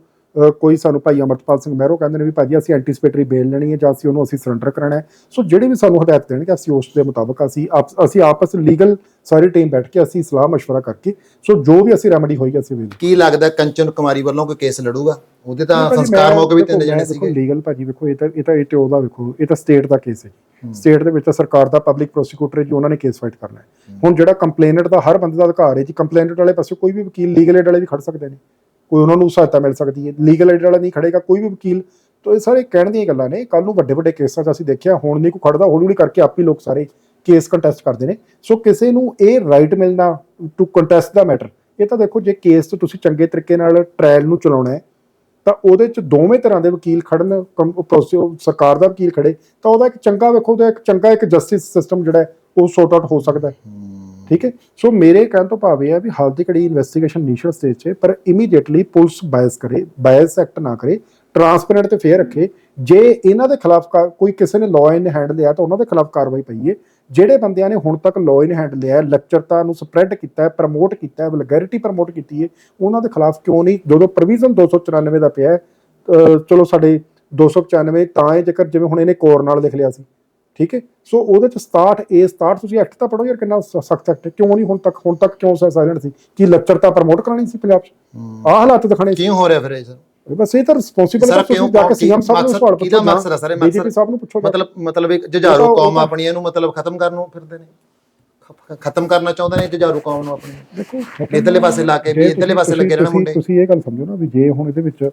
ਕੋਈ ਸਾਨੂੰ ਭਾਈ ਅਮਰਤਪਾਲ ਸਿੰਘ ਮਹਿਰੋ ਕਹਿੰਦੇ ਨੇ ਵੀ ਭਾਜੀ ਅਸੀਂ ਐਂਟੀਸਪੇਟਰੀ ਬੇਲ ਲੈਣੀ ਹੈ ਜਾਂ ਅਸੀਂ ਉਹਨੂੰ ਅਸੀਂ ਸਰੈਂਡਰ ਕਰਾਣਾ ਹੈ ਸੋ ਜਿਹੜੇ ਵੀ ਸਾਨੂੰ ਹਦਾਇਤ ਦੇਣਗੇ ਅਸੀਂ ਉਸ ਦੇ ਮੁਤਾਬਕ ਅਸੀਂ ਆਪ- ਅਸੀਂ ਆਪਸ ਲੀਗਲ ਸਾਰੀ ਟੀਮ ਬੈਠ ਕੇ ਅਸੀਂ ਸਲਾਹ مشورہ ਕਰਕੇ ਸੋ ਜੋ ਵੀ ਅਸੀਂ ਰੈਮਡੀ ਹੋਏਗੀ ਅਸੀਂ ਵੇਲ ਕੀ ਲੱਗਦਾ ਕੰਚਨ ਕੁਮਾਰੀ ਵੱਲੋਂ ਕੋਈ ਕੇਸ ਲੜੂਗਾ ਉਹਦੇ ਤਾਂ ਸੰਸਕਾਰ ਮੌਕੇ ਵੀ ਤਿੰਨ ਜਣੇ ਸੀਗੇ ਲੀਗਲ ਭਾਜੀ ਵੇਖੋ ਇਹ ਤਾਂ ਇਹ ਤਾਂ ਇਹ ਤੇ ਉਹਦਾ ਵੇਖੋ ਇਹ ਤਾਂ ਸਟੇਟ ਦਾ ਕੇਸ ਹੈ ਸਟੇਟ ਦੇ ਵਿੱਚ ਤਾਂ ਸਰਕਾਰ ਦਾ ਪਬਲਿਕ ਪ੍ਰੋਸੀਕਿਊਟਰ ਹੈ ਜੀ ਉਹਨਾਂ ਨੇ ਕੇਸ ਫਾਈਟ ਕਰਨਾ ਹੈ ਹੁਣ ਜਿਹੜਾ ਕੰਪਲੇਨਟ ਦਾ ਹਰ ਬੰਦੇ ਦਾ ਅਧਿਕਾਰ ਹੈ ਜੀ ਕੰਪਲੇਨਟ ਵਾਲੇ ਪਾਸੇ ਕੋਈ ਵੀ ਵਕੀਲ ਲੀਗਲ ਏਡ ਵਾਲੇ ਵੀ ਖੜ ਸਕਦੇ ਨੇ ਕੋਈ ਉਹਨਾਂ ਨੂੰ ਸਹਾਇਤਾ ਮਿਲ ਸਕਦੀ ਹੈ। ਲੀਗਲ ਏਡ ਵਾਲਾ ਨਹੀਂ ਖੜੇਗਾ, ਕੋਈ ਵੀ ਵਕੀਲ। ਤਾਂ ਇਹ ਸਾਰੇ ਕਹਿਣ ਦੀਆਂ ਗੱਲਾਂ ਨੇ। ਕੱਲ ਨੂੰ ਵੱਡੇ ਵੱਡੇ ਕੇਸਾਂ 'ਚ ਅਸੀਂ ਦੇਖਿਆ, ਹੁਣ ਨਹੀਂ ਕੋਈ ਖੜਦਾ ਹੌਲੀ ਹੌਲੀ ਕਰਕੇ ਆਪ ਹੀ ਲੋਕ ਸਾਰੇ ਕੇਸ ਕੰਟੈਸਟ ਕਰਦੇ ਨੇ। ਸੋ ਕਿਸੇ ਨੂੰ ਇਹ ਰਾਈਟ ਮਿਲਣਾ ਟੂ ਕੰਟੈਸਟ ਦਾ ਮੈਟਰ ਇਹ ਤਾਂ ਦੇਖੋ ਜੇ ਕੇਸ 'ਚ ਤੁਸੀਂ ਚੰਗੇ ਤਰੀਕੇ ਨਾਲ ਟ੍ਰਾਇਲ ਨੂੰ ਚਲਾਉਣਾ ਹੈ, ਤਾਂ ਉਹਦੇ 'ਚ ਦੋਵੇਂ ਤਰ੍ਹਾਂ ਦੇ ਵਕੀਲ ਖੜਨ, ਕੰ- ਸਰਕਾਰ ਦਾ ਵਕੀਲ ਖੜੇ, ਤਾਂ ਉਹਦਾ ਇੱਕ ਚੰਗਾ ਵੇਖੋ, ਉਹਦਾ ਇੱਕ ਚੰਗਾ ਇੱਕ ਜਸਟਿਸ ਸਿਸਟਮ ਜਿਹੜਾ ਉਹ ਸ਼ੋਰਟ ਆਊਟ ਹੋ ਸਕਦਾ ਹੈ। ਠੀਕ ਹੈ? ਸੋ ਮੇਰੇ ਕਹਿਣ ਤੋਂ ਭਾਵ ਇਹ ਹੈ ਵੀ ਹਾਲ ਦੀ ਘੜੀ ਇਨਵੈਸਟੀਗੇਸ਼ਨ ਇਨੀਸ਼ੀਅਲ ਸਟੇਜ 'ਚ ਪਰ ਇਮੀਡੀਏਟਲੀ ਪੁਲਿਸ ਬਾਇਸ ਕਰੇ ਬਾਇਸ ਐਕਟ ਨਾ ਕਰੇ ਟਰਾਂਸਪੇਰੈਂਟ ਤੇ ਫੇਅਰ ਰੱਖੇ ਜੇ ਇਹਨਾਂ ਦੇ ਖਿਲਾਫ ਕਾ- ਕੋਈ ਕਿਸੇ ਨੇ ਲਾਅ ਇਨ ਹੈਂਡ ਲਿਆ ਤਾਂ ਉਹਨਾਂ ਦੇ ਖਿਲਾਫ ਕਾਰਵਾਈ ਪਈਏ ਜਿਹੜੇ ਬੰਦਿਆਂ ਨੇ ਹੁਣ ਤੱਕ ਲਾਅ ਇਨ ਹੈਂਡ ਲਿਆ ਲੱਚਰਤਾ ਨੂੰ ਸਪਰੈਡ ਕੀਤਾ ਹੈ ਪ੍ਰਮੋਟ ਕੀਤਾ ਹੈ ਵਲਗੈਰਿਟੀ ਪ੍ਰਮੋਟ ਕੀਤੀ ਹੈ ਉਹਨਾਂ ਦੇ ਖਿਲਾਫ ਕਿਉਂ ਨਹੀਂ? ਜਦੋਂ ਪ੍ਰੋਵੀਜ਼ਨ 294 ਦਾ ਪਿਆ ਹੈ, ਅਹ ਚਲੋ ਸਾਡੇ 295 ਤਾਂ ਹੈ ਜੇਕਰ ਜਿਵੇਂ ਹੁਣ ਇਹਨੇ ਕੋਰ ਨਾਲ ਲਿਖ ਲਿਆ ਸੀ। ਠੀਕ ਹੈ? ਸੋ ਉਹਦੇ ਚ 67 ਏ 67 ਤੁਸੀਂ ਐਕਟ ਤਾਂ ਪੜੋ ਯਾਰ ਕਿੰਨਾ ਸਖਤ ਐਕਟ ਕਿਉਂ ਨਹੀਂ ਹੁਣ ਤੱਕ ਹੁਣ ਤੱਕ ਕਿਉਂ ਸਾਇਲੈਂਟ ਸੀ? ਕੀ ਲੱਚਰਤਾ ਪ੍ਰਮੋਟ ਕਰਾਣੀ ਸੀ ਪੰਜਾਬ 'ਚ? ਆਹ ਹਾਲਾਤ ਦਿਖਾਣੇ ਸੀ। ਕਿਉਂ ਹੋ ਰਿਹਾ ਫਿਰ ਇਹ ਸਰ? ਬਸ ਇਹ ਤਾਂ ਰਿਸਪੌਂਸਿਬਲ ਹੈ ਤੁਸੀਂ ਜਾ ਕੇ ਸੀਐਮ ਸਾਹਿਬ ਨੂੰ ਸਵਾਲ ਪੁੱਛੋ ਮਕਸਦ ਹੈ ਸਰ? ਇਹ ਡੀਜੀਪੀ ਮਕਸਦ- ਸਾਹਿਬ ਨੂੰ ਪੁੱਛੋ ਮਤਲਬ ਮਤਲਬ ਇੱਕ ਉਹ ਕੌਮ ਆਪਣੀ ਇਹਨੂੰ ਮਤਲਬ ਖਤਮ ਕਰਨ ਨੂੰ ਫਿਰਦੇ ਨੇ। ਖਤਮ ਕਰਨਾ ਚਾਹੁੰਦੇ ਨੇ ਜੁਝਾਰੂ ਕੌਮ ਨੂੰ ਆਪਣੀ। ਦੇਖੋ ਇੱਧਰਲੇ ਪਾਸੇ ਲਾ ਕੇ ਵੀ ਇੱਧਰਲੇ ਪਾਸੇ ਲੱਗੇ ਰਹਿਣ ਮੁੰਡੇ। ਤੁਸੀਂ ਇਹ ਗੱਲ ਸਮਝੋ ਨਾ ਵੀ ਜੇ ਹੁਣ ਇਹਦੇ ਵਿੱਚ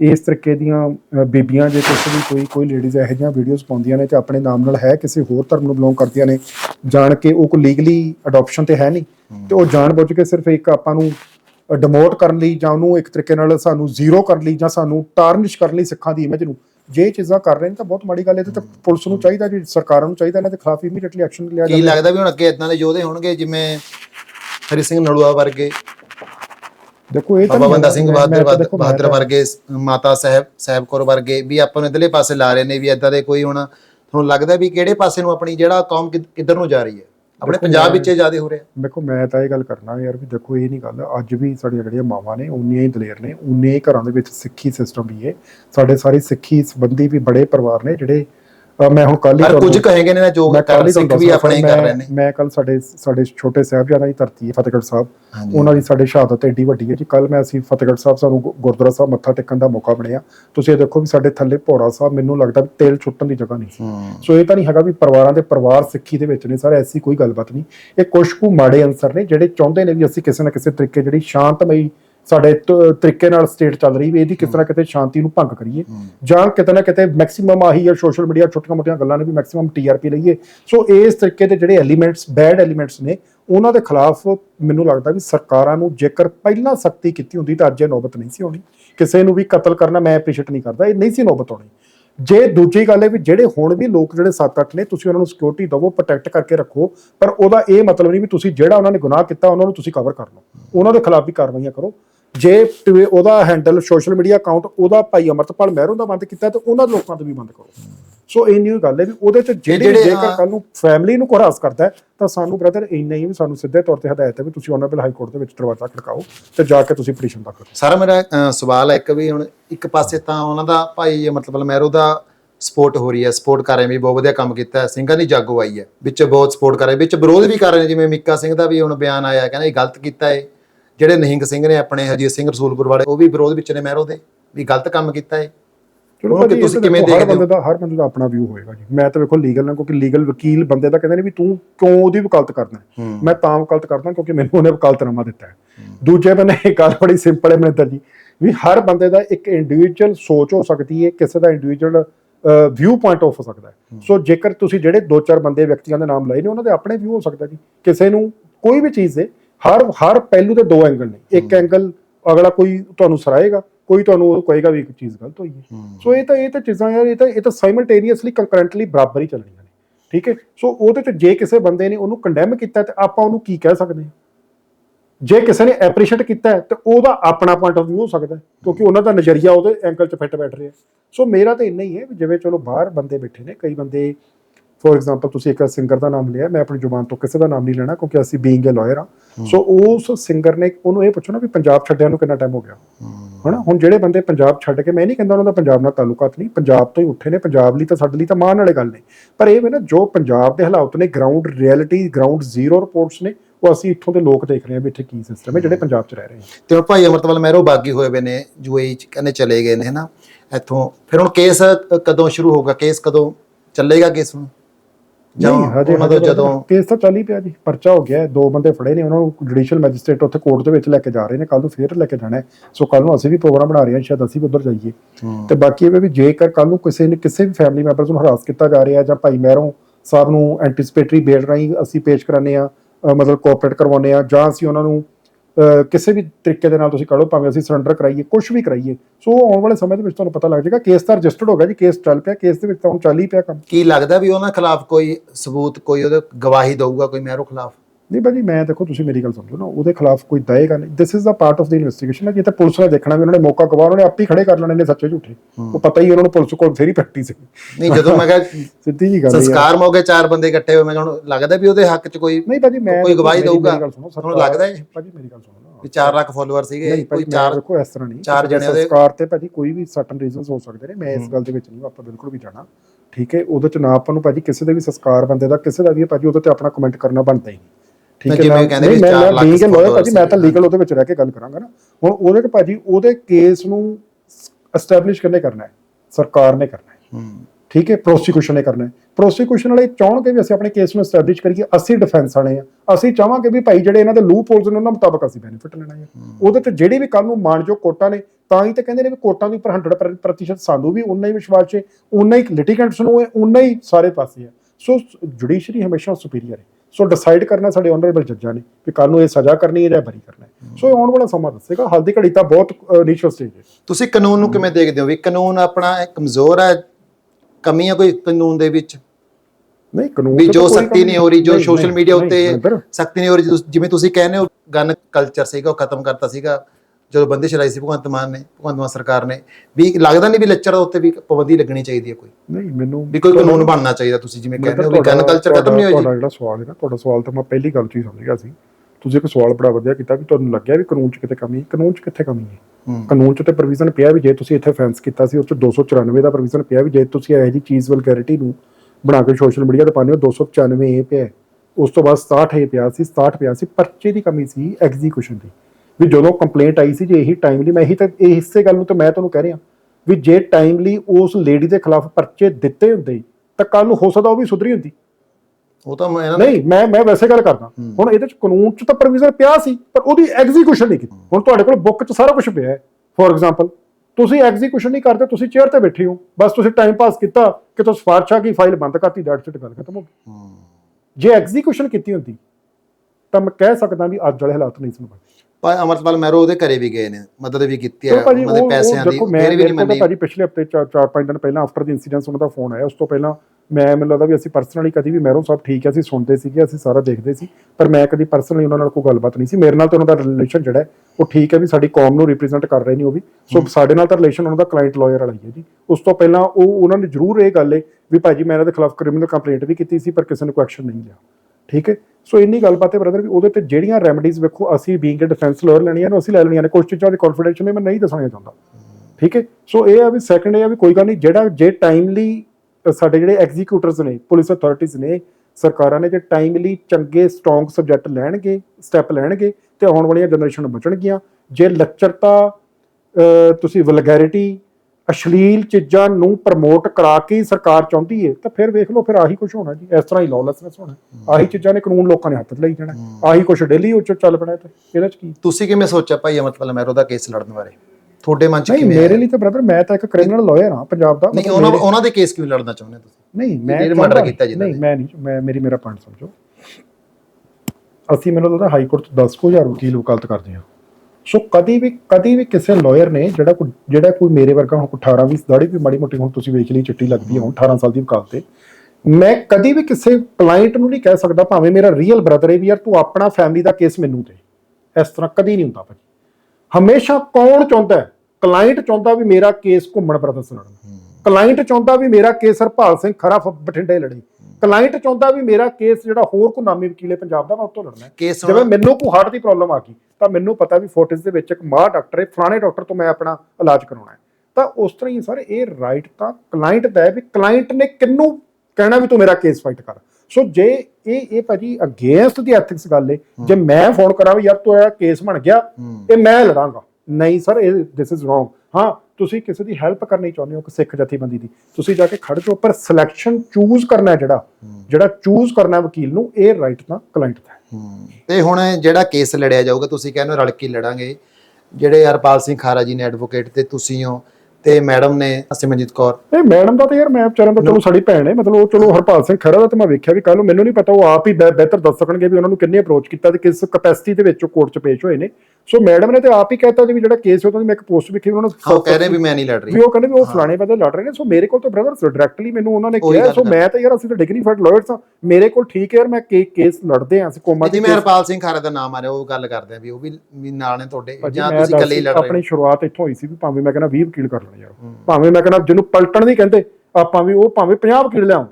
ਇਸ ਤਰੀਕੇ ਦੀਆਂ ਬੀਬੀਆਂ ਜੇ ਕੁਛ ਵੀ ਕੋਈ ਕੋਈ ਲੇਡੀਜ਼ ਇਹੋ ਜਿਹੀਆਂ ਵੀਡੀਓਜ਼ ਪਾਉਂਦੀਆਂ ਨੇ ਤੇ ਆਪਣੇ ਨਾਮ ਨਾਲ ਹੈ ਕਿਸੇ ਹੋਰ ਧਰਮ ਨੂੰ ਬਿਲੋਂਗ ਕਰਦੀਆਂ ਨੇ ਜਾਣ ਕੇ ਉਹ ਕੋਈ ਲੀਗਲੀ ਅਡਾਪਸ਼ਨ ਤੇ ਹੈ ਨਹੀਂ ਤੇ ਉਹ ਜਾਣ ਬੁੱਝ ਕੇ ਸਿਰਫ ਇੱਕ ਆਪਾਂ ਨੂੰ ਡਿਮੋਟ ਕਰਨ ਲਈ ਜਾਂ ਉਹਨੂੰ ਇੱਕ ਤਰੀਕੇ ਨਾਲ ਸਾਨੂੰ ਜ਼ੀਰੋ ਕਰਨ ਲਈ ਜਾਂ ਸਾਨੂੰ ਟਾਰਨਿਸ਼ ਕਰਨ ਲਈ ਸਿੱਖਾਂ ਦੀ ਇਮੇਜ ਨੂੰ ਜੇ ਚੀਜ਼ਾਂ ਕਰ ਰਹੇ ਨੇ ਤਾਂ ਬਹੁਤ ਮਾੜੀ ਗੱਲ ਹੈ ਤੇ ਪੁਲਿਸ ਨੂੰ ਚਾਹੀਦਾ ਜੀ ਸਰਕਾਰਾਂ ਨੂੰ ਚਾਹੀਦਾ ਇਹਨਾਂ ਦੇ ਖਿਲਾਫ ਇਮੀਡੀਏਟਲੀ ਐਕਸ਼ਨ ਲਿਆ ਕੀ ਜਾਵੇ। ਲੱਗਦਾ ਵੀ ਹੁਣ ਅੱਗੇ ਇਦਾਂ ਦੇ ਯੋਧੇ ਹੋਣਗੇ ਜਿਵੇਂ ਹਰੀ ਸਿੰਘ ਨਲੂਆ ਵਰਗੇ? ਦੇਖੋ ਇਹ ਤਾਂ ਬਾਬਾ ਬੰਦਾ ਸਿੰਘ ਬਹਾਦਰ ਬਹਾਦਰ ਵਰਗੇ ਮਾਤਾ ਸਾਹਿਬ ਸਾਹਿਬ ਕੌਰ ਵਰਗੇ ਵੀ ਆਪਾਂ ਨੂੰ ਇਧਰਲੇ ਪਾਸੇ ਲਾ ਰਹੇ ਨੇ ਵੀ ਇਦਾਂ ਦੇ ਕੋਈ ਹੁਣ ਤੁਹਾਨੂੰ ਲੱਗਦਾ ਵੀ ਕਿਹੜੇ ਪਾਸੇ ਨੂੰ ਆਪਣੀ ਜਿਹੜਾ ਕੌਮ ਕਿੱਧ- ਕਿੱਧਰ ਨੂੰ ਜਾ ਰਹੀ ਹੈ? ਆਪਣੇ ਪੰਜਾਬ ਵਿੱਚ ਜ਼ਿਆਦਾ ਹੋ ਰਿਹਾ। ਦੇਖੋ ਮੈਂ ਤਾਂ ਇਹ ਗੱਲ ਕਰਨਾ ਯਾਰ ਵੀ ਦੇਖੋ ਇਹ ਨਹੀਂ ਗੱਲ ਅੱਜ ਵੀ ਸਾਡੀਆਂ ਜਿਹੜੀਆਂ ਮਾਵਾਂ ਨੇ ਉਨੀਆਂ ਹੀ ਦਲੇਰ ਨੇ ਉਨੇ ਹੀ ਘਰਾਂ ਦੇ ਵਿੱਚ ਸਿੱਖੀ ਸਿਸਟਮ ਵੀ ਹੈ। ਸਾਡੇ ਸਾਰੇ ਸਿੱਖੀ ਸੰਬੰਧੀ ਵੀ ਬੜੇ ਪਰਿਵਾਰ ਨੇ ਜਿਹੜੇ ਮੈਂ ਹੁਣ ਕੱਲ ਹੀ ਪਰ ਕੁਝ ਕਹੇਗੇ ਨੇ ਜੋ ਕਰ ਸਿੱਖ ਵੀ ਆਪਣੇ ਹੀ ਕਰ ਰਹੇ ਨੇ। ਮੈਂ ਕੱਲ ਸਾਡੇ ਸਾਡੇ ਛੋਟੇ ਸਾਹਿਬਜ਼ਾਦਾ ਦੀ ਧਰਤੀ ਹੈ ਫਤਿਹਗੜ੍ਹ ਸਾਹਿਬ। ਉਹਨਾਂ ਦੀ ਸਾਡੇ ਸ਼ਹਾਦਤ ਏਡੀ ਵੱਡੀ ਹੈ ਜੀ। ਕੱਲ ਮੈਂ ਅਸੀਂ ਫਤਿਹਗੜ੍ਹ ਸਾਹਿਬ ਸਾਨੂੰ ਗੁਰਦੁਆਰਾ ਸਾਹਿਬ ਮੱਥਾ ਟੇਕਣ ਦਾ ਮੌਕਾ ਬਣਿਆ ਤੁਸੀਂ ਇਹ ਦੇਖੋ ਵੀ ਸਾਡੇ ਥੱਲੇ ਭੋਰਾ ਸਾਹਿਬ ਮੈਨੂੰ ਲੱਗਦਾ ਵੀ ਤੇਲ ਛੁੱਟਣ ਦੀ ਜਗ੍ਹਾ ਨਹੀਂ। ਸੋ ਇਹ ਤਾਂ ਨਹੀਂ ਹੈਗਾ ਵੀ ਪਰਿਵਾਰਾਂ ਦੇ ਪਰਿਵਾਰ ਸਿੱਖੀ ਦੇ ਵਿੱਚ ਨੇ ਸਾਰੇ ਐਸੀ ਕੋਈ ਗੱਲਬਾਤ ਨਹੀਂ। ਇਹ ਕੁਝ ਕੁ ਮਾੜੇ ਅੰਸਰ ਨੇ ਜਿਹੜੇ ਚਾਹੁੰਦੇ ਨੇ ਵੀ ਅਸੀਂ ਕਿਸੇ ਨਾ ਕਿਸੇ ਤਰੀਕੇ ਜਿਹੜੀ ਸ਼ਾਂਤਮਈ ਸਾਡੇ ਤਰੀਕੇ ਨਾਲ ਸਟੇਟ ਚੱਲ ਰਹੀ ਵੀ ਇਹਦੀ ਕਿਸ ਤਰ੍ਹਾਂ ਕਿਤੇ ਸ਼ਾਂਤੀ ਨੂੰ ਭੰਗ ਕਰੀਏ। ਜਾਂ ਕਿਤੇ ਨਾ ਕਿਤੇ ਮੈਕਸਿਮਮ ਆਹੀ ਹੈ ਸੋਸ਼ਲ ਮੀਡੀਆ ਛੋਟੀਆਂ ਮੋਟੀਆਂ ਗੱਲਾਂ ਨੇ ਵੀ ਮੈਕਸਿਮਮ ਟੀਆਰਪੀ ਲਈਏ। ਸੋ ਇਸ ਤਰੀਕੇ ਦੇ ਜਿਹੜੇ ਐਲੀਮੈਂਟਸ ਬੈਡ ਐਲੀਮੈਂਟਸ ਨੇ ਉਹਨਾਂ ਦੇ ਖਿਲਾਫ ਮੈਨੂੰ ਲੱਗਦਾ ਵੀ ਸਰਕਾਰਾਂ ਨੂੰ ਜੇਕਰ ਪਹਿਲਾਂ ਸਖਤੀ ਕੀਤੀ ਹੁੰਦੀ ਤਾਂ ਅੱਜ ਇਹ ਨੌਬਤ ਨਹੀਂ ਸੀ ਆਉਣੀ। ਕਿਸੇ ਨੂੰ ਵੀ ਕਤਲ ਕਰਨਾ ਮੈਂ ਐਪਰੀਸ਼ੀਏਟ ਨਹੀਂ ਕਰਦਾ ਇਹ ਨਹੀਂ ਸੀ ਨੌਬਤ ਆਉਣੀ। ਜੇ ਦੂਜੀ ਗੱਲ ਹੈ ਵੀ ਜਿਹੜੇ ਹੁਣ ਵੀ ਲੋਕ ਜਿਹੜੇ 7-8 ਨੇ ਤੁਸੀਂ ਉਹਨਾਂ ਨੂੰ ਸਿਕਿਉਰਿਟੀ ਦਿਵੋ ਪ੍ਰੋਟੈਕਟ ਕਰਕੇ ਰੱਖੋ ਪਰ ਉਹਦਾ ਇਹ ਮਤਲਬ ਨਹੀਂ ਵੀ ਤੁਸੀਂ ਜਿਹੜਾ ਉਹਨਾਂ ਨੇ ਗੁਨਾਹ ਕੀਤਾ ਉਹਨਾਂ ਨੂੰ ਤੁਸੀਂ ਕਵਰ ਕਰ ਲਓ। ਉਹਨਾਂ ਦੇ ਖਿਲਾਫ ਵੀ ਕਾਰਵਾਈਆਂ ਕਰੋ। ਜੇ ਟ- ਉਹਦਾ ਹੈਂਡਲ ਸੋਸ਼ਲ ਮੀਡੀਆ ਅਕਾਊਂਟ ਉਹਦਾ ਭਾਈ ਅਮਰਤਪਾਲ ਮਹਿਰੋਂ ਦਾ ਬੰਦ ਕੀਤਾ ਤੇ ਉਹਨਾਂ ਲੋਕਾਂ ਤੋਂ ਵੀ ਬੰਦ ਕਰੋ ਸੋ ਇੰਨੀ ਹੋਈ ਗੱਲ ਹੈ ਵੀ ਉਹਦੇ ਚ ਜਿਹੜੇ ਜੇਕਰ ਹਾਂ। ਕੱਲ ਨੂੰ ਫੈਮਿਲੀ ਨੂੰ ਕੋਰਾਸ ਕਰਦਾ ਹੈ, ਤਾਂ ਸਾਨੂੰ ਬ੍ਰਦਰ ਇੰਨਾ ਹੀ ਵੀ ਸਾਨੂੰ ਸਿੱਧੇ ਤੌਰ ਤੇ ਹਦਾਇਤ ਹੈ ਵੀ ਤੁਸੀਂ ਆਨਰੇਬਲ ਹਾਈ ਕੋਰਟ ਦੇ ਵਿੱਚ ਦਰਵਾਜ਼ਾ ਖੜਕਾਓ ਤੇ ਜਾ ਕੇ ਤੁਸੀਂ ਪਟੀਸ਼ਨ ਦਾਖਲ ਕਰੋ ਸਾਰਾ ਮੇਰਾ ਸਵਾਲ ਹੈ ਇੱਕ ਵੀ ਹੁਣ ਇੱਕ ਪਾਸੇ ਤਾਂ ਉਹਨਾਂ ਦਾ ਭਾਈ ਮਤਲਬ ਮੈਰੋ ਦਾ ਸਪੋਰਟ ਹੋ ਰਹੀ ਹੈ ਸਪੋਰਟ ਕਰ ਰਹੇ ਵੀ ਬਹੁਤ ਵਧੀਆ ਕੰਮ ਕੀਤਾ ਹੈ ਸਿੰਘਾਂ ਦੀ ਜਾਗੋ ਆਈ ਹੈ ਵਿੱਚ ਬਹੁਤ ਸਪੋਰਟ ਕਰ ਰਹੇ ਵਿੱਚ ਵਿਰੋਧ ਵੀ ਕਰ ਰਹੇ ਜਿਵੇਂ ਮਿੱਕਾ ਸਿੰਘ ਦਾ ਵੀ ਹੁਣ ਬਿਆਨ ਆਇਆ ਕਹਿੰਦਾ ਇਹ ਗਲਤ ਕੀਤਾ ਹੈ ਜਿਹੜੇ ਨਿਹੰਗ ਸਿੰਘ ਨੇ ਆਪਣੇ ਹਰਜੀਤ ਸਿੰਘ ਰਸੂਲਪੁਰ ਵਾਲੇ ਉਹ ਵੀ ਵਿਰੋਧ ਵਿੱਚ ਨੇ ਮੈਰੋ ਦੇ ਵੀ ਗਲਤ ਕੰਮ ਕੀਤਾ ਹੈ ਚਲੋ ਕਿ ਇਹ ਤੁਸੀਂ ਕਿਵੇਂ ਦੇਖਦੇ ਹੋ? ਬੰਦੇ ਦਾ ਹਰ ਬੰਦੇ ਦਾ ਆਪਣਾ ਵਿਊ ਹੋਏਗਾ ਜੀ। ਮੈਂ ਤਾਂ ਵੇਖੋ ਲੀਗਲ ਨਾ ਕਿਉਂਕਿ ਲੀਗਲ ਵਕੀਲ ਬੰਦੇ ਦਾ ਕਹਿੰਦੇ ਨੇ ਵੀ ਤੂੰ ਕਿਉਂ ਉਹਦੀ ਵਕਾਲਤ ਕਰਨਾ ਹੈ? ਮੈਂ ਤਾਂ ਵਕਾਲਤ ਕਰਦਾ ਕਿਉਂਕਿ ਮੈਨੂੰ ਉਹਨੇ ਵਕਾਲਤਨਾਮਾ ਦਿੱਤਾ ਹੈ। ਦੂਜੇ ਬੰਨੇ ਇੱਕ ਗੱਲ ਬੜੀ ਸਿੰਪਲ ਹੈ ਮਨਿੰਦਰ ਜੀ ਵੀ ਹਰ ਬੰਦੇ ਦਾ ਇੱਕ ਇੰਡੀਵਿਜੂਅਲ ਸੋਚ ਹੋ ਸਕਦੀ ਹੈ ਕਿਸੇ ਦਾ ਇੰਡੀਵਿਜੂਅਲ ਵਿਊ ਪੁਆਇੰਟ ਆਫ ਹੋ ਸਕਦਾ ਸੋ ਜੇਕਰ ਤੁਸੀਂ ਜਿਹੜੇ ਦੋ ਚਾਰ ਬੰਦੇ ਵਿਅਕਤੀਆਂ ਦੇ ਨਾਮ ਲਏ ਨੇ ਉਹਨਾਂ ਦੇ ਆਪਣੇ ਵਿਊ ਹੋ ਸਕਦਾ ਜੀ। ਕਿਸੇ ਨੂੰ ਕੋਈ ਵੀ ਚੀਜ਼ ਦੇ ਹਰ ਹਰ ਪਹਿਲੂ ਦੇ ਦੋ ਐਂਗਲ ਨੇ। ਇੱਕ ਐਂਗਲ ਅਗਲਾ ਕੋਈ ਤੁਹਾਨੂੰ ਸਰਾਏਗਾ ਕੋਈ ਤੁਹਾਨੂੰ ਕਹੇਗਾ ਵੀ ਇੱਕ ਚੀਜ਼ ਗਲਤ ਹੋਈ ਹੈ। ਸੋ ਇਹ ਤਾਂ ਇਹ ਤਾਂ ਚੀਜ਼ਾਂ ਯਾਰ ਇਹ ਤਾਂ ਇਹ ਤਾਂ ਸਾਈਮਲਟੇਨੀਅਸਲੀ ਕੰਕਰੈਂਟਲੀ ਬਰਾਬਰ ਹੀ ਚੱਲਣੀਆਂ ਨੇ। ਠੀਕ ਹੈ? ਸੋ ਉਹਦੇ ਤੇ ਜੇ ਕਿਸੇ ਬੰਦੇ ਨੇ ਉਹਨੂੰ ਕੰਡੈਮ ਕੀਤਾ ਤੇ ਆਪਾਂ ਉਹਨੂੰ ਕੀ ਕਹਿ ਸਕਦੇ ਹਾਂ? ਜੇ ਕਿਸੇ ਨੇ ਐਪਰੀਸ਼ੀਏਟ ਕੀਤਾ ਤੇ ਉਹਦਾ ਆਪਣਾ ਪੁਆਇੰਟ ਆਫ View ਹੋ ਸਕਦਾ ਕਿਉਂਕਿ ਉਹਨਾਂ ਦਾ ਨਜ਼ਰੀਆ ਉਹਦੇ ਐਂਗਲ 'ਚ ਫਿੱਟ ਬੈਠ ਰਿਹਾ ਸੋ ਮੇਰਾ ਤਾਂ ਇੰਨਾ ਹੀ ਹੈ ਜਿਵੇਂ ਚਲੋ ਬਾਹਰ ਬੰਦੇ ਬੈਠੇ ਨੇ ਕਈ ਬੰਦੇ ਫੋਰ ਐਗਜ਼ਾਮਪਲ ਤੁਸੀਂ ਇੱਕ ਸਿੰਗਰ ਦਾ ਨਾਮ ਲਿਆ ਮੈਂ ਆਪਣੀ ਜ਼ੁਬਾਨ ਤੋਂ ਕਿਸੇ ਦਾ ਨਾਮ ਨਹੀਂ ਲੈਣਾ ਕਿਉਂਕਿ ਅਸੀਂ ਬੀਇੰਗ ਅ ਲਾਇਰ ਆ ਸੋ ਉਸ ਸਿੰਗਰ ਨੇ ਉਹਨੂੰ ਇਹ ਪੁੱਛੋ ਨਾ ਵੀ ਪੰਜਾਬ ਛੱਡਿਆ ਨੂੰ ਕਿੰਨਾ ਟਾਈਮ ਹੋ ਗਿਆ? ਹਨਾ? ਹੁਣ ਜਿਹੜੇ ਬੰਦੇ ਪੰਜਾਬ ਛੱਡ ਕੇ ਮੈਂ ਨਹੀਂ ਕਹਿੰਦਾ ਉਹਨਾਂ ਦਾ ਪੰਜਾਬ ਨਾਲ ਤਾਲੁਕਾਤ ਨਹੀਂ ਪੰਜਾਬ ਤੋਂ ਹੀ ਉੱਠੇ ਨੇ ਪੰਜਾਬ ਲਈ ਤਾਂ ਸਾਡੇ ਲਈ ਤਾਂ ਮਾਣ ਵਾਲੀ ਗੱਲ ਨੇ ਪਰ ਇਹ ਵੇ ਨਾ ਜੋ ਪੰਜਾਬ ਦੇ ਹਾਲਾਤ ਨੇ ground reality ground zero reports ਨੇ ਉਹ ਅਸੀਂ ਇੱਥੋਂ ਦੇ ਲੋਕ ਦੇਖ ਰਹੇ ਹਾਂ ਵੀ ਇੱਥੇ ਕੀ ਸਿਸਟਮ ਹੈ ਜਿਹੜੇ ਪੰਜਾਬ 'ਚ ਰਹਿ ਰਹੇ ਹੈ ਤੇ ਹੁਣ ਭਾਈ ਅਮਰਤਪਾਲ ਮੈਰੋ ਬਾਗੀ ਹੋਏ ਵੇ ਨੇ ਯੂਏਈ ਚ ਕਹਿੰਦੇ ਚਲੇ ਗਏ ਨੇ ਹਨਾ? ਇੱਥੋਂ ਫਿਰ ਹੁਣ ਕੇਸ ਕਦੋਂ ਸ਼ੁਰੂ ਹੋਊਗਾ? ਕੇਸ ਕਦੋਂ ਚੱਲੇਗਾ ਕੇਸ ਹੁਣ? ਜਾਂ ਨਹੀਂ ਹਜੇ ਉਹਨਾਂ ਦਾ ਹਜੇ ਜਦੋਂ ਕੇਸ ਤਾਂ ਚੱਲ ਹੀ ਪਿਆ ਜੀ ਪਰਚਾ ਹੋ ਗਿਆ ਦੋ ਬੰਦੇ ਫੜੇ ਨੇ ਉਹਨਾਂ ਨੂੰ ਜੁਡੀਸ਼ੀਅਲ ਮੈਜਿਸਟ੍ਰੇਟ ਉੱਥੇ ਕੋਰਟ ਦੇ ਵਿੱਚ ਲੈ ਕੇ ਜਾ ਰਹੇ ਨੇ ਕੱਲ ਨੂੰ ਫੇਰ ਲੈ ਕੇ ਜਾਣਾ ਸੋ ਕੱਲ ਨੂੰ ਅਸੀਂ ਵੀ ਪ੍ਰੋਗਰਾਮ ਬਣਾ ਰਹੇ ਹਾਂ ਸ਼ਾਇਦ ਅਸੀਂ ਵੀ ਉੱਧਰ ਜਾਈਏ। ਤੇ ਬਾਕੀ ਇਹ ਵੀ ਜੇਕਰ ਕੱਲ ਨੂੰ ਕਿਸੇ ਨੇ ਕਿਸੇ ਵੀ ਫੈਮਿਲੀ ਮੈਂਬਰਸ ਨੂੰ ਹਰਾਸ ਕੀਤਾ ਜਾ ਰਿਹਾ ਜਾਂ ਭਾਈ ਮਹਿਰੋਂ ਸਾਹਿਬ ਨੂੰ ਐਂਟੀਸਪੇਟਰੀ ਬੇਲ ਰਾਹੀਂ ਅਸੀਂ ਪੇਸ਼ ਕਰਾਨੇ ਆ ਮਤਲਬ ਕੋਆਪਰੇਟ ਕਰਵਾਉਂਦੇ ਆ ਜਾਂ ਅਸੀਂ ਉਹਨਾਂ ਨੂੰ ਕਿਸੇ ਵੀ ਤਰੀਕੇ ਦੇ ਨਾਲ ਤੁਸੀਂ ਕਹੋ ਭਾਵੇਂ ਅਸੀਂ ਸਰੈਂਡਰ ਕਰਾਈਏ ਕੁਝ ਵੀ ਕਰਾਈਏ। ਸੋ ਆਉਣ ਵਾਲੇ ਸਮੇਂ ਦੇ ਵਿੱਚ ਤੁਹਾਨੂੰ ਪਤਾ ਲੱਗ ਜਾਏਗਾ ਕੇਸ ਤਾਂ ਰਜਿਸਟਰਡ ਹੋ ਗਿਆ ਜੀ ਕੇਸ ਚੱਲ ਪਿਆ ਕੇਸ ਦੇ ਵਿੱਚ ਤਾਂ ਹੁਣ ਚੱਲ ਹੀ ਪਿਆ ਕੰਮ। ਕੀ ਲੱਗਦਾ ਵੀ ਉਹਨਾਂ ਖਿਲਾਫ ਕੋਈ ਸਬੂਤ, ਕੋਈ ਉਹਦੇ ਗਵਾਹੀ ਦਊਗਾ, ਕੋਈ ਮੈਰੋ ਖਿਲਾਫ? ਨਹੀਂ ਭਾਜੀ ਮੈਂ ਦੇਖੋ ਤੁਸੀਂ ਮੇਰੀ ਗੱਲ ਸਮਝੋ ਨਾ ਉਹਦੇ ਖਿਲਾਫ ਕੋਈ ਦਏਗਾ ਨਹੀਂ। This is the part of the investigation ਹੈ ਜੇ ਤਾਂ ਪੁਲਿਸ ਨੇ ਦੇਖਣਾ ਵੀ ਉਹਨਾਂ ਨੇ ਮੌਕਾ ਗਵਾ ਉਹਨਾਂ ਨੇ ਆਪ ਖੜੇ ਕਰ ਲੈਣੇ ਨੇ ਸੱਚੇ ਝੂਠੇ। ਉਹ ਪਤਾ ਹੀ ਉਹਨਾਂ ਨੂੰ ਪੁਲਿਸ ਕੋਲ ਫੇਰੀ ਪ੍ਰੈਕਟਿਸ ਹੈ ਨਹੀਂ ਜਦੋਂ ਮੈਂ ਕਿਹਾ [LAUGHS] ਸਿੱਧੀ ਜੀ ਗੱਲ ਹੈ। ਸੰਸਕਾਰ ਮੌਕੇ ਚਾਰ ਬੰਦੇ ਇਕੱਠੇ ਹੋਏ ਮੈਂ ਹੁਣ ਲੱਗਦਾ ਵੀ ਉਹਦੇ ਹੱਕ 'ਚ ਕੋਈ ਨਹੀਂ ਭਾਜੀ ਮੈਂ ਕੋਈ ਗਵਾਹੀ ਦਊਗਾ? ਤੁਹਾਨੂੰ ਲੱਗਦਾ ਹੈ? ਭਾਜੀ ਮੇਰੀ ਗੱਲ ਸੁਣੋ ਨਾ। ਵੀ 4 ਲੱਖ ਫਾਲੋਅਰ ਸੀਗੇ ਕੋਈ ਭਾਜੀ ਮੈਂ ਚਾਰ ਦੇਖੋ ਇਸ ਤਰ੍ਹਾਂ ਨਹੀਂ। ਚਾਰ ਕਿਸੇ ਦੇ ਜਣੇ ਉਹਦੇ- ਸੰਸਕਾਰ ਤੇ ਭਾਜੀ ਕੋਈ ਵੀ ਸਰਟਨ ਰੀਜ਼ਨਸ ਹੋ ਸਕਦੇ ਨੇ ਮੈਂ ਇਸ ਗੱਲ ਦੇ ਵਿੱਚ ਨਹੀਂ ਆਪਾਂ ਬਿਲਕੁਲ ਵੀ ਜਾਣਾ। ਠੀਕ ਹੈ ਉਹਦੇ ਚ ਨਾ ਆਪਾਂ ਨੂੰ ਭਾਜੀ ਕਿਸੇ ਦੇ ਵੀ ਸੰਸਕਾਰ ਬੰਦੇ ਦਾ ਕਿਸੇ ਦਾ ਵੀ ਭਾਜੀ ਉਹਦੇ ਤੇ ਆਪਣਾ ਕਮੈਂਟ ਕਰਨਾ ਬਣਦਾ ਹੀ ਨਹੀਂ। ਠੀਕ ਜਿਵੇਂ ਨਾ? ਕਹਿੰਦੇ ਵੀ ਨਹੀਂ, ਮੈਂ- ਚਾਰ ਮੈਂ lakh being a lawyer followers ਭਾਜੀ ਮੈਂ ਤਾਂ। ਲੀਗਲ ਉਹਦੇ ਵਿੱਚ ਰਹਿ ਕੇ ਗੱਲ ਕਰਾਂਗਾ ਨਾ। ਹੁਣ ਉਹਦੇ ਚ ਭਾਜੀ ਉਹਦੇ ਕੇਸ ਨੂੰ ਐਸਟੈਬਲਿਸ਼ ਕਿੰਨੇ ਕਰਨਾ ਹੈ? ਸਰਕਾਰ ਨੇ ਕਰਨਾ ਹੈ। ਹੂੰ। ਠੀਕ ਹੈ ਪ੍ਰੋਸੀਕਿਊਸ਼ਨ ਨੇ ਕਰਨਾ ਹੈ। ਪ੍ਰੋਸੀਕਿਊਸ਼ਨ ਵਾਲੇ ਚਾਹਣਗੇ ਵੀ ਅਸੀਂ ਆਪਣੇ ਕੇਸ ਨੂੰ ਐਸਟੈਬਲਿਸ਼ ਕਰੀਏ ਅਸੀਂ ਡਿਫੈਂਸ ਵਾਲੇ ਆ ਅਸੀਂ ਚਾਹਾਂਗੇ ਵੀ ਭਾਈ ਜਿਹੜੇ ਇਹਨਾਂ ਦੇ ਲੂਪ ਹੋਲਸ ਨੇ ਉਹਨਾਂ ਮੁਤਾਬਕ ਅਸੀਂ ਬੈਨੀਫਿਟ ਲੈਣਾ ਹੈ। ਉਹਦੇ ਤੇ ਜਿਹੜੀ ਵੀ ਕੱਲ ਨੂੰ ਮਾਨਜੋ ਕੋਰਟਾਂ ਨੇ ਤਾਂ ਹੀ ਤਾਂ ਕਹਿੰਦੇ ਨੇ ਵੀ ਕੋਰਟਾਂ ਦੇ ਉੱਪਰ 100% ਪ੍ਰਤੀਸ਼ਤ ਸਾਨੂੰ ਵੀ ਉਨਾ ਹੀ ਵਿਸ਼ਵਾਸ ਹੈ ਉਨਾ ਹੀ ਲਿਟੀਗੈਂਟਸ ਨੂੰ ਹੈ ਉਨਾ ਹੀ ਸਾਰੇ ਪਾਸੇ ਹੈ। ਸੋ ਜੁਡੀਸ਼ਰੀ ਹਮੇਸ਼ਾ ਸੁਪੀਰੀਅਰ ਹੈ। ਸੋ ਡਿਸਾਈਡ ਕਰਨਾ ਸਾਡੇ ਆਨਰੇਬਲ ਜੱਜਾਂ ਨੇ ਕਿ ਕੱਲ ਨੂੰ ਇਹ ਸਜ਼ਾ ਕਰਨੀ ਹੈ ਜਾਂ ਬਰੀ ਕਰਨਾ ਹੈ। ਸੋ ਇਹ ਆਉਣ ਵਾਲਾ ਸਮਾਂ ਦੱਸੇਗਾ। ਹਾਲ ਦੀ ਘੜੀ ਤਾਂ ਬਹੁਤ ਇਨੀਸ਼ੀਅਲ ਸਟੇਜ ਹੈ। ਤੁਸੀਂ ਕਾਨੂੰਨ ਨੂੰ ਕਿਵੇਂ ਦੇਖਦੇ ਹੋ ਵੀ ਕਾਨੂੰਨ ਆਪਣਾ ਕਮਜ਼ੋਰ ਹੈ? ਕਮੀ ਹੈ ਕੋਈ ਕਾਨੂੰਨ ਦੇ ਵਿੱਚ? ਨਹੀਂ ਕਾਨੂੰਨ ਵੀ ਜੋ ਸਖਤੀ ਨਹੀਂ ਹੋ ਰਹੀ ਜੋ ਸੋਸ਼ਲ ਮੀਡੀਆ ਉੱਤੇ ਸਖਤੀ ਨਹੀਂ ਹੋ ਰਹੀ ਜਿਵੇਂ ਤੁਸੀਂ ਕਹਿੰਦੇ ਹੋ ਗਨ ਕਲਚਰ ਸੀਗਾ ਉਹ ਖਤਮ ਕਰਤਾ ਸੀਗਾ। ਜਦੋਂ ਬੰਦਿਸ਼ ਲਾਈ ਸੀ ਭਗਵੰਤ ਮਾਨ ਨੇ ਭਗਵੰਤ ਮਾਨ ਸਰਕਾਰ ਨੇ ਵੀ ਲੱਗਦਾ ਨਹੀਂ ਵੀ ਲੱਚਰ ਉੱਤੇ ਵੀ ਪਾਬੰਦੀ ਲੱਗਣੀ ਚਾਹੀਦੀ ਹੈ ਕੋਈ। ਨਹੀਂ ਮੈਨੂੰ ਵੀ ਕੋਈ ਕਾਨੂੰਨ ਬਣਨਾ ਚਾਹੀਦਾ ਤੁਸੀਂ ਜਿਵੇਂ ਕਹਿੰਦੇ ਹੋ ਵੀ ਗਨ ਤੁਹਾਡਾ- ਕਲਚਰ ਖਤਮ ਨਹੀਂ ਹੋਈ ਤੁਹਾਡਾ ਜੀ। ਜਿਹੜਾ ਸਵਾਲ ਹੈ ਨਾ ਤੁਹਾਡਾ ਸਵਾਲ ਤਾਂ ਮੈਂ ਪਹਿਲੀ ਗੱਲ 'ਚ ਹੀ ਸਮਝ ਗਿਆ ਸੀ। ਤੁਸੀਂ ਇੱਕ ਸਵਾਲ ਬੜਾ ਵਧੀਆ ਕੀਤਾ ਵੀ ਤੁਹਾਨੂੰ ਲੱਗਿਆ ਵੀ ਕਾਨੂੰਨ 'ਚ ਕਿਤੇ ਕਮੀ ਹੈ? ਕਾਨੂੰਨ 'ਚ ਕਿੱਥੇ ਕਮੀ ਹੈ। ਕਾਨੂੰਨ 'ਚ ਤੇ ਪ੍ਰੋਵੀਜ਼ਨ ਪਿਆ ਵੀ ਜੇ ਤੁਸੀਂ ਇੱਥੇ ਫੈਂਸ ਕੀਤਾ ਸੀ ਉਸ 'ਚ 294 ਦਾ ਪ੍ਰੋਵੀਜ਼ਨ ਪਿਆ ਵੀ ਜੇ ਤੁਸੀਂ ਇਹੋ ਜਿਹੀ ਚੀਜ਼ ਵਲਗੈਰਿਟੀ ਨੂੰ ਬਣਾ ਕੇ ਸੋਸ਼ਲ ਮੀਡੀਆ ਤੇ ਪਾਉਂਦੇ ਹੋ 295 ਇਹ ਪਿਆ। ਉਸ ਤੋਂ ਬਾਅਦ 67 ਇਹ ਪਿਆ ਸੀ 67 ਪਿਆ ਸੀ ਪਰਚੇ ਦੀ ਕਮੀ ਸੀ ਐਗਜ਼ੀਕਿਊਸ਼ਨ ਦੀ। ਵੀ ਜਦੋਂ ਕੰਪਲੇਂਟ ਆਈ ਸੀ ਜੇ ਇਹੀ ਟਾਈਮਲੀ ਮੈਂ ਇਹੀ ਤਾਂ ਇਹ ਹਿੱਸੇ ਗੱਲ ਨੂੰ ਤਾਂ ਮੈਂ ਤੁਹਾਨੂੰ ਕਹਿ ਰਿਹਾ ਵੀ ਜੇ ਟਾਈਮਲੀ ਉਸ ਲੇਡੀ ਦੇ ਖਿਲਾਫ ਪਰਚੇ ਦਿੱਤੇ ਹੁੰਦੇ ਤਾਂ ਕੱਲ ਨੂੰ ਹੋ ਸਕਦਾ ਉਹ ਵੀ ਸੁਧਰੀ ਹੁੰਦੀ। ਉਹ ਤਾਂ ਮੈਂ ਨਹੀਂ ਮੈਂ ਮੈਂ ਵੈਸੇ ਗੱਲ ਕਰਦਾ। ਹੁਣ ਇਹਦੇ ਚ ਕਾਨੂੰਨ ਚ ਤਾਂ ਪ੍ਰੋਵੀਜ਼ਨ ਪਿਆ ਸੀ ਪਰ ਉਹਦੀ ਐਗਜ਼ੀਕਿਊਸ਼ਨ ਨਹੀਂ ਕੀਤੀ। ਹੁਣ ਤੁਹਾਡੇ ਕੋਲ ਬੁੱਕ ਚ ਸਾਰਾ ਕੁਝ ਪਿਆ ਹੈ। ਫੋਰ ਐਗਜ਼ਾਮਪਲ ਤੁਸੀਂ ਐਗਜ਼ੀਕਿਊਸ਼ਨ ਨਹੀਂ ਕਰਦੇ ਤੁਸੀਂ ਚੇਅਰ ਤੇ ਬੈਠੇ ਹੋ। ਬਸ ਤੁਸੀਂ ਟਾਈਮ ਪਾਸ ਕੀਤਾ ਕਿ ਤੁਸੀਂ ਸਿਫਾਰਿਸ਼ ਗਈ ਫਾਈਲ ਬੰਦ ਕਰਤੀ ਦੈਟਸ ਇਟ ਗੱਲ ਖਤਮ ਹੋ ਗਈ। ਜੇ ਐਗਜ਼ੀਕਿਊਸ਼ਨ ਕੀਤੀ ਹੁੰਦੀ ਤਾਂ ਮੈਂ ਕਹਿ ਸਕਦਾ ਵੀ ਅੱਜ ਵਾਲੇ ਹਾਲਾਤ ਨਹੀਂ ਸੁਣਵਾ ਭਾਈ ਅਮਰਪਾਲ ਮਹਿਰੋ ਉਹਦੇ ਘਰੇ ਵੀ ਗਏ ਨੇ ਮਦਦ ਵੀ ਕੀਤੀ ਹੈ ਉਹਨਾਂ ਦੇ ਪੈਸਿਆਂ ਦੀ ਫਿਰ ਵੀ ਨਹੀਂ ਮੰਨੀ। ਭਾਜੀ ਪਿਛਲੇ ਹਫ਼ਤੇ ਚਾਰ ਚਾਰ ਪੰਜ ਦਿਨ ਪਹਿਲਾਂ ਆਫਟਰ ਦੀ ਇਨਸੀਡੈਂਸ ਉਹਨਾਂ ਦਾ ਫੋਨ ਆਇਆ ਉਸ ਤੋਂ ਪਹਿਲਾਂ ਮੈਂ ਮੈਨੂੰ ਲੱਗਦਾ ਵੀ ਅਸੀਂ ਪਰਸਨਲੀ ਕਦੀ ਵੀ ਮਹਿਰੋਂ ਸਾਹਿਬ ਠੀਕ ਹੈ ਅਸੀਂ ਸੁਣਦੇ ਸੀਗੇ ਅਸੀਂ ਸਾਰਾ ਦੇਖਦੇ ਸੀ ਪਰ ਮੈਂ ਕਦੀ ਪਰਸਨਲੀ ਉਹਨਾਂ ਨਾਲ ਕੋਈ ਗੱਲਬਾਤ ਨਹੀਂ ਸੀ। ਮੇਰੇ ਨਾਲ ਤਾਂ ਉਹਨਾਂ ਦਾ ਰਿਲੇਸ਼ਨ ਜਿਹੜਾ ਉਹ ਠੀਕ ਹੈ ਵੀ ਸਾਡੀ ਕੌਮ ਨੂੰ ਰਿਪਰੈਜ਼ੈਂਟ ਕਰ ਰਹੇ ਨੇ ਉਹ ਵੀ। ਸੋ ਸਾਡੇ ਨਾਲ ਤਾਂ ਰਿਲੇਸ਼ਨ ਉਹਨਾਂ ਦਾ ਕਲਾਇੰਟ ਲਾਇਰ ਵਾਲਾ ਹੀ ਹੈ ਜੀ। ਉਸ ਤੋਂ ਪਹਿਲਾਂ ਉਹ ਉਹਨਾਂ ਨੇ ਜ਼ਰੂਰ ਇਹ ਗੱਲ ਹੈ ਵੀ ਭਾਜੀ ਮੈਂ ਇਹਨਾਂ ਦੇ ਖਿਲਾਫ ਕ੍ਰਿਮੀਨਲ ਕੰਪਲੇਂਟ ਵੀ ਕੀਤੀ ਸੀ ਪਰ ਕਿਸੇ ਨੇ ਕੋਈ ਐਕਸ਼ਨ ਨਹੀਂ ਲਿਆ। ਠੀਕ ਹੈ? ਸੋ ਇੰਨੀ ਗੱਲਬਾਤ ਹੈ ਬ੍ਰਦਰ ਵੀ ਉਹਦੇ ਤੇ ਜਿਹੜੀਆਂ ਰੈਮਡੀਜ਼ ਵੇਖੋ, ਅਸੀਂ ਬੀਇੰਗ ਅ ਡਿਫੈਂਸ ਲਾਇਰ ਲੈਣੀਆਂ ਨੇ, ਅਸੀਂ ਲੈ ਲੈਣੀਆਂ ਨੇ। ਕੁਝ ਚੀਜ਼ਾਂ ਦੇ ਕੌਨਫੀਡੈਂਸ਼ੀਅਲ ਨੇ, ਮੈਂ ਨਹੀਂ ਦੱਸਣਾ ਚਾਹੁੰਦਾ। ਠੀਕ ਹੈ? ਸੋ ਇਹ ਆ ਵੀ ਸੈਕੰਡ ਇਹ ਆ ਵੀ ਕੋਈ ਗੱਲ ਨਹੀਂ, ਜਿਹੜਾ ਜੇ ਟਾਈਮਲੀ ਸਾਡੇ ਜਿਹੜੇ ਐਗਜ਼ੀਕਿਊਟਰਸ ਨੇ ਪੁਲਿਸ ਅਥਾਰਟੀਜ਼ ਨੇ, ਸਰਕਾਰਾਂ ਨੇ, ਜੇ ਟਾਈਮਲੀ ਚੰਗੇ ਸਟਰੋਂਗ ਸਬਜੈਕਟ ਲੈਣਗੇ ਸਟੈਪ ਲੈਣਗੇ, ਤੇ ਆਉਣ ਵਾਲੀਆਂ ਜਨਰੇਸ਼ਨ ਬਚਣਗੀਆਂ। ਜੇ ਲੱਚਰਤਾ ਤੁਸੀਂ ਵਲਗੈਰਿਟੀ ਅਸ਼ਲੀਲ ਚੀਜ਼ਾਂ ਨੂੰ ਪ੍ਰਮੋਟ ਕਰਾ ਕੇ ਸਰਕਾਰ ਚਾਹੁੰਦੀ ਹੈ ਤਾਂ ਫਿਰ ਵੇਖ ਲਓ ਫਿਰ ਆਹੀ ਕੁਝ ਹੋਣਾ ਜੀ। ਇਸ ਤਰ੍ਹਾਂ ਹੀ ਲੌਲੈਸਨੈਸ ਹੋਣਾ। ਆਹੀ ਚੀਜ਼ਾਂ ਨੇ ਕਾਨੂੰਨ ਲੋਕਾਂ ਨੇ ਹੱਥ 'ਚ ਲਈ ਜਾਣਾ। ਆਹੀ ਕੁਝ ਡੇਲੀ ਉੱਚ ਚੱਲ ਪੈਣਾ ਤੇ ਇਹਦੇ 'ਚ ਕੀ? ਤੁਸੀਂ ਕਿਵੇਂ ਸੋਚਿਆ ਭਾਈ ਅਮਰਪਾਲ ਮਹਿਰੋ ਦਾ ਕੇਸ ਲੜਨ ਬਾਰੇ? ਤੁਹਾਡੇ ਮਨ ਚ ਨਹੀਂ ਕਿਵੇਂ ਮੇਰੇ ਆਇਆ? ਲਈ ਤਾਂ ਬ੍ਰਦਰ ਮੈਂ ਤਾਂ ਇੱਕ ਕ੍ਰਿਮੀਨਲ ਲਾਇਰ ਹਾਂ ਪੰਜਾਬ ਦਾ। ਨਹੀਂ ਉਹਨਾਂ ਮੇਰੇ- ਉਹਨਾਂ ਦੇ ਕੇਸ ਕਿਉਂ ਲੜਨਾ ਚਾਹੁੰਦੇ ਤੁਸੀਂ? ਨਹੀਂ ਮੈਂ ਜਿਹੜੇ murder ਕੀਤਾ ਜਿਹਨਾਂ ਨਹੀਂ ਮੈਂ ਨਹੀਂ ਮੈਂ ਮੇਰੀ ਮੇਰਾ ਪੁਆਇੰਟ ਸਮਝੋ। ਅਸੀਂ ਮੈਨੂੰ ਲੱਗਦਾ ਹਾਈ ਕੋਰਟ ਚ 10000 ਵਕੀਲ ਵਕਾਲਤ ਕਰਦੇ ਹਾਂ। ਸੋ ਕਦੀ ਵੀ ਕਦੀ ਵੀ ਕਿਸੇ ਲਾਇਰ ਨੇ ਜਿਹੜਾ ਕੋਈ ਜਿਹੜਾ ਕੋਈ ਮੇਰੇ ਵਰਗਾ ਹੁਣ ਕੋਈ 18 20 ਦਾੜੀ ਵੀ ਮਾੜੀ ਮੋਟੀ ਹੁਣ ਤੁਸੀਂ ਵੇਖ ਲਈ ਚਿੱਟੀ ਲੱਗਦੀ ਹੈ ਹੁਣ 18 ਸਾਲ ਦੀ ਵਕਾਲਤ ਤੇ ਮੈਂ ਕਦੀ ਵੀ ਕਿਸੇ ਕਲਾਇੰਟ ਨੂੰ ਨਹੀਂ ਕਹਿ ਸਕਦਾ ਭਾਵੇਂ ਮੇਰਾ ਰੀਅਲ ਬ੍ਰਦਰ ਹੈ ਵੀ ਯਾਰ ਤੂੰ ਆਪਣਾ ਫੈਮਿਲੀ ਦਾ ਕੇਸ ਮੈਨੂੰ ਦੇ। ਇਸ ਤਰ੍ਹਾਂ ਕਦੀ ਨਹੀਂ ਹੁੰਦਾ ਭਾਜੀ। ਹਮੇਸ਼ਾ ਕੌਣ ਚਾਹੁੰਦਾ ਹੈ? ਕਲਾਇੰਟ ਚਾਹੁੰਦਾ ਵੀ ਮੇਰਾ ਕੇਸ ਘੁੰਮਣ ਬ੍ਰਦਰਸ ਲੜਨ ਕਲਾਇੰਟ ਚਾਹੁੰਦਾ ਵੀ ਮੇਰਾ ਕੇਸ ਹਰਪਾਲ ਸਿੰਘ ਖਰਾ ਬਠਿੰਡੇ ਲੜੇ। ਕਲਾਇੰਟ ਚਾਹੁੰਦਾ ਵੀ ਮੇਰਾ ਕੇਸ ਜਿਹੜਾ ਹੋਰ ਕੋ ਨਾਮੀ ਵਕੀਲੇ ਪੰਜਾਬ ਦਾ ਮੈਂ ਉੱਥੋਂ ਲੜਨਾ ਹੈ। ਕੇਸ ਜਿਵੇਂ ਮੈਨੂੰ ਕੋਈ ਹਾਰਟ ਦੀ ਪ੍ਰੋਬਲਮ ਆ ਗਈ ਤਾਂ ਮੈਨੂੰ ਪਤਾ ਵੀ ਫੋਰਟਿਸ ਦੇ ਵਿੱਚ ਇੱਕ ਮਾਹ ਡਾਕਟਰ ਹੈ ਫਲਾਣੇ ਡਾਕਟਰ ਤੋਂ ਮੈਂ ਆਪਣਾ ਇਲਾਜ ਕਰਾਉਣਾ ਹੈ। ਤਾਂ ਉਸ ਤਰ੍ਹਾਂ ਹੀ ਸਰ ਇਹ ਰਾਈਟ ਤਾਂ ਕਲਾਇੰਟ ਦਾ ਹੈ ਵੀ ਕਲਾਇੰਟ ਨੇ ਕਿੰਨੂੰ ਕਹਿਣਾ ਵੀ ਤੂੰ ਮੇਰਾ ਕੇਸ ਫਾਈਟ ਕਰ। ਸੋ ਜੇ ਇਹ ਇਹ ਭਾਜੀ ਅਗੇਂਸਟ ਦੀ ਐਥਿਕਸ ਗੱਲ ਹੈ। ਜੇ ਮੈਂ ਫੋਨ ਕਰਾਂ ਵੀ ਯਾਰ ਤੂੰ ਇਹ ਕੇਸ ਬਣ ਗਿਆ ਇਹ ਮੈਂ ਲੜਾਂਗਾ। ਨਹੀਂ ਸਰ ਇਹ ਦਿਸ ਇਜ਼ ਰੋਂਗ ਹਾਂ ਤੁਸੀਂ ਕਿਸੇ ਦੀ ਹੈਲਪ ਕਰਨੀ ਚਾਹੁੰਦੇ ਹੋ ਕਿ ਸਿੱਖ ਜਥੇਬੰਦੀ ਦੀ ਤੁਸੀਂ ਜਾ ਕੇ ਖੜ ਜਾਓ ਪਰ ਸਿਲੈਕਸ਼ਨ ਚੂਜ਼ ਕਰਨਾ ਜਿਹੜਾ ਜਿਹੜਾ ਚੂਜ਼ ਕਰਨਾ ਵਕੀਲ ਨੂੰ ਇਹ ਰਾਈਟ ਤਾਂ ਕਲਾਇੰਟ ਦਾ। ਤੇ ਹੁਣ ਜਿਹੜਾ ਕੇਸ ਲੜਿਆ ਜਾਊਗਾ ਤੁਸੀਂ ਕਹਿੰਦੇ ਹੋ ਰਲ ਕੇ ਲੜਾਂਗੇ। ਜਿਹੜੇ ਹਰਪਾਲ ਸਿੰਘ ਖਾਰਾ ਜੀ ਨੇ ਐਡਵੋਕੇਟ ਤੇ ਤੁਸੀਂ ਹੋ ਤੇ ਮੈਡਮ ਨੇ ਸਿਮਰਜੀਤ ਕੌਰ। ਇਹ ਮੈਡਮ ਦਾ ਤਾਂ ਯਾਰ ਮੈਂ ਵਿਚਾਰਾਂ ਦਾ ਚਲੋ ਸਾਡੀ ਭੈਣ ਹੈ ਮਤਲਬ ਉਹ ਚਲੋ ਹਰਪਾਲ ਸਿੰਘ ਖਹਿਰਾ ਦਾ ਤਾਂ ਮੈਂ ਵੇਖਿਆ ਵੀ ਕੱਲ ਨੂੰ ਮੈਨੂੰ ਨਹੀਂ ਪਤਾ ਉਹ ਆਪ ਹੀ ਬਿਹ- ਬਿਹਤਰ ਦੱਸ ਸਕਣਗੇ ਵੀ ਉਹਨਾਂ ਨੂੰ ਕਿੰਨੇ ਅਪਰੋਚ ਕੀਤਾ ਤੇ ਕਿਸ ਕਪੈਸਿਟੀ ਦੇ ਵਿੱਚ ਉਹ ਕੋਰਟ 'ਚ ਪੇਸ਼ ਹੋਏ ਨੇ। ਸੋ ਮੈਡਮ ਨੇ ਤੇ ਆਪ ਹੀ ਕਹਿਤਾ ਜੀ ਵੀ ਜਿਹੜਾ ਕੇਸ ਉਹਦਾ ਮੈਂ ਇੱਕ ਪੋਸਟ ਵਿਖੀ ਉਹਨਾਂ ਨੂੰ ਹਾਂ ਕਹਿ ਰਹੇ ਵੀ ਮੈਂ ਨਹੀਂ ਲੜ ਰਹੀ। ਵੀ ਉਹ ਕਹਿੰਦੇ ਵੀ ਉਹ ਫਲਾਣੇ ਬੰਦੇ ਲੜ ਰਹੇ ਨੇ। ਸੋ ਮੇਰੇ ਕੋਲ ਤਾਂ ਬ੍ਰਦਰ ਡਾਇਰੈਕਟਲੀ ਮੈਨੂੰ ਉਹਨਾਂ ਨੇ ਕਿਹਾ ਸੋ ਮੈਂ ਤਾਂ ਯਾਰ ਅਸੀਂ ਤਾਂ ਡਿਗਨੀਫਾਈਡ ਲਾਇਰਸ ਆ ਮੇਰੇ ਕੋਲ ਠੀਕ ਹੈ ਯਾਰ ਮੈਂ ਕੇਸ ਲੜਦੇ ਆ ਅਸੀਂ ਕੋਮਾ ਜਿਵੇਂ ਹਰਪਾਲ ਸਿੰਘ ਖਾਰਾ ਦਾ ਨਾਮ ਆ ਰਿਹਾ ਉਹ ਗੱਲ ਕਰਦੇ ਆ ਵੀ ਉਹ ਵੀ ਨਾਲ ਨੇ ਤੁਹਾਡੇ ਜਾਂ ਮੈਂ ਤੁਸੀਂ ਇਕੱਲੇ ਹੀ ਲੜ ਰਹੇ ਆਪਣੀ ਸ਼ੁਰੂਆਤ ਇੱਥੋਂ ਹੋਈ ਸੀ ਵੀ ਭਾਵੇਂ ਮੈਂ ਕਹਿੰਦਾ 20 ਵਕੀਲ ਕਰ ਲੈਣ ਯਾਰ ਭਾਵੇਂ ਮੈਂ ਕਹਿੰਦਾ ਜਿਹਨੂੰ ਪਲਟਣ ਨਹੀਂ ਕਹਿੰਦੇ ਆਪਾਂ ਵੀ ਉਹ ਭਾਵੇਂ 50 ਵਕੀਲ ਲਿਆਉਂ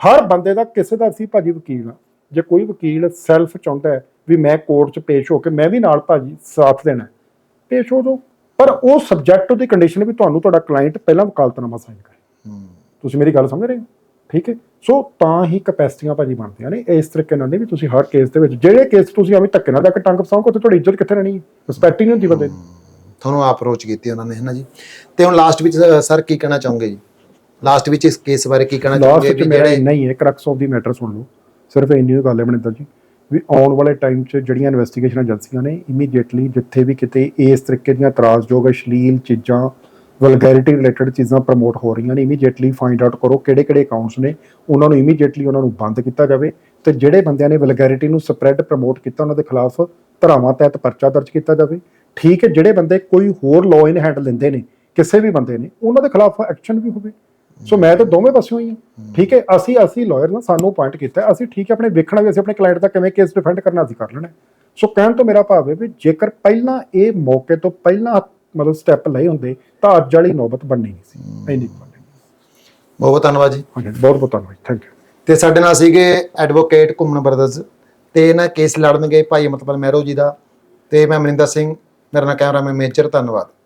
ਹਰ ਬੰਦੇ ਦਾ ਕਿਸੇ ਦਾ ਸੀ ਭਾਜੀ ਵਕੀਲ ਆ। ਜੇ ਕੋਈ ਵਕੀਲ ਸੈਲਫ ਚਾਹੁੰਦਾ ਵੀ ਮੈਂ ਕੋਰਟ 'ਚ ਪੇਸ਼ ਹੋ ਕੇ ਮੈਂ ਵੀ ਨਾਲ ਭਾਜੀ ਸਾਥ ਦੇਣਾ ਪੇਸ਼ ਹੋ ਜਾਓ। ਪਰ ਉਹ ਸਬਜੈਕਟ ਉਹਦੀ ਕੰਡੀਸ਼ਨ ਵੀ ਤੁਹਾਨੂੰ ਤੁਹਾਡਾ ਕਲਾਇੰਟ ਪਹਿਲਾਂ ਵਕਾਲਤਨਾਮਾ ਸਾਈਨ ਕਰੇ। ਤੁਸੀਂ ਮੇਰੀ ਗੱਲ ਸਮਝ ਰਹੇ ਹੋ? ਠੀਕ ਹੈ? ਸੋ ਤਾਂ ਹੀ ਕਪੈਸਿਟੀਆਂ ਭਾਜੀ ਬਣਦੀਆਂ ਨੇ। ਇਸ ਤਰੀਕੇ ਨਾਲ ਨਹੀਂ ਵੀ ਤੁਸੀਂ ਹਰ ਕੇਸ ਦੇ ਵਿੱਚ ਜਿਹੜੇ ਕੇਸ ਤੁਸੀਂ ਐਵੇਂ ਧੱਕੇ ਨਾਲ ਕੇ ਟੰਗ ਫਸਾਓਗੇ ਤੇ ਤੁਹਾਡੀ ਇੱਜ਼ਤ ਕਿੱਥੇ ਰਹਿਣੀ ਹੈ? ਰਿਸਪੈਕਟ ਹੀ ਨਹੀਂ ਹੁੰਦੀ ਬੰਦੇ ਦੀ। ਤੁਹਾਨੂੰ ਅਪਰੋਚ ਕੀਤੀ ਉਹਨਾਂ ਨੇ ਹੈ ਨਾ ਜੀ? ਤੇ ਹੁਣ ਲਾਸਟ ਵਿੱਚ ਸਰ ਕੀ ਕਹਿਣਾ ਚਾਹੋਗੇ ਜੀ? ਲਾਸਟ ਵਿੱਚ ਇਸ ਕੇਸ ਬਾਰੇ ਕੀ ਕਹਿਣਾ ਚਾਹੋਗੇ ਵੀ ਮੇਰਾ ਜਿਹੜੇ ਇੰਨਾ ਹੀ ਹੈ ਕਰਕਸ ਆਫ ਦੀ ਮੈਟਰ ਸੁਣ ਲਓ। ਸਿਰਫ ਇੰਨੀ ਹੀ ਗੱਲ ਹੈ ਮਨਿੰਦਰ ਜੀ ਵੀ ਆਉਣ ਵਾਲੇ ਟਾਈਮ 'ਚ ਜਿਹੜੀਆਂ ਇਨਵੈਸਟੀਗੇਸ਼ਨ ਏਜੰਸੀਆਂ ਨੇ ਇਮੀਡੀਏਟਲੀ ਜਿੱਥੇ ਵੀ ਕਿਤੇ ਇਸ ਤਰੀਕੇ ਦੀਆਂ ਇਤਰਾਜ਼ਯੋਗ ਅਸ਼ਲੀਲ ਚੀਜ਼ਾਂ ਵਲਗੈਰਿਟੀ ਰਿਲੇਟਡ ਚੀਜ਼ਾਂ ਪ੍ਰਮੋਟ ਹੋ ਰਹੀਆਂ ਨੇ ਇਮੀਡੀਏਟਲੀ ਫਾਈਂਡ ਆਊਟ ਕਰੋ ਕਿਹੜੇ ਕਿਹੜੇ ਅਕਾਊਂਟਸ ਨੇ ਉਹਨਾਂ ਨੂੰ ਇਮੀਡੀਏਟਲੀ ਉਹਨਾਂ ਨੂੰ ਬੰਦ ਕੀਤਾ ਜਾਵੇ ਤੇ ਜਿਹੜੇ ਬੰਦਿਆਂ ਨੇ ਵਲਗੈਰਿਟੀ ਨੂੰ ਸਪਰੈਡ ਪ੍ਰਮੋਟ ਕੀਤਾ ਉਹਨਾਂ ਦੇ ਖਿਲਾਫ ਧਾਰਾਵਾਂ ਤਹਿਤ ਪਰਚਾ ਦਰਜ ਕੀਤਾ ਜਾਵੇ। ਠੀਕ ਹੈ ਜਿਹੜੇ ਬੰਦੇ ਕੋਈ ਹੋਰ ਲਾਅ ਇਨ ਹੈਂਡ ਲੈਂਦੇ ਨੇ ਕਿਸੇ ਵੀ ਬੰਦੇ ਨੇ ਉਹਨਾਂ ਦੇ ਖਿਲਾਫ ਐਕਸ਼ਨ ਵੀ ਹੋਵੇ। ਸੋ ਮੈਂ ਤਾਂ ਦੋਵੇਂ ਪਾਸਿਓਂ ਹੀ ਹਾਂ। ਠੀਕ ਹੈ ਅਸੀਂ ਅਸੀਂ ਲਾਇਰ ਨਾ ਸਾਨੂੰ ਪੁਆਇੰਟ ਕੀਤਾ ਅਸੀਂ ਠੀਕ ਹੈ ਆਪਣੇ ਵੇਖਣਾ ਵੀ ਅਸੀਂ ਆਪਣੇ ਕਲਾਇੰਟ ਦਾ ਕਿਵੇਂ ਕੇਸ ਡਿਫੈਂਡ ਕਰਨਾ ਅਸੀਂ ਕਰ ਲੈਣਾ। ਸੋ ਕਹਿਣ ਤੋਂ ਮੇਰਾ ਭਾਵ ਹੈ ਵੀ ਜੇਕਰ ਪਹਿਲਾਂ ਇਹ ਮੌਕੇ ਤੋਂ ਪਹਿਲਾਂ ਮਤਲਬ ਸਟੈਪ ਲਏ ਹੁੰਦੇ ਤਾਂ ਅੱਜ ਵਾਲੀ ਨੌਬਤ ਬਣਨੀ ਨਹੀਂ ਸੀ। ਇੰਨੀ ਬਹੁਤ ਬਹੁਤ ਧੰਨਵਾਦ ਜੀ। ਬਹੁਤ ਬਹੁਤ ਧੰਨਵਾਦ। ਥੈਂਕ ਯੂ ਤੇ ਸਾਡੇ ਨਾਲ ਸੀਗੇ ਐਡਵੋਕੇਟ ਘੁੰਮਣ ਬਰਦਰਜ਼ ਤੇ ਇਹਨਾਂ ਕੇਸ ਲੜਨਗੇ ਭਾਈ ਅਮਰਪਾਲ ਮਹਿਰੋ ਜੀ ਦਾ ਤੇ ਮੈਂ ਮਨਿੰਦਰ ਸਿੰਘ ਮੇਰਾ ਨਾਮ ਕੈਮਰਾਮੈਨ ਮੇਜਰ ਧੰਨਵਾਦ।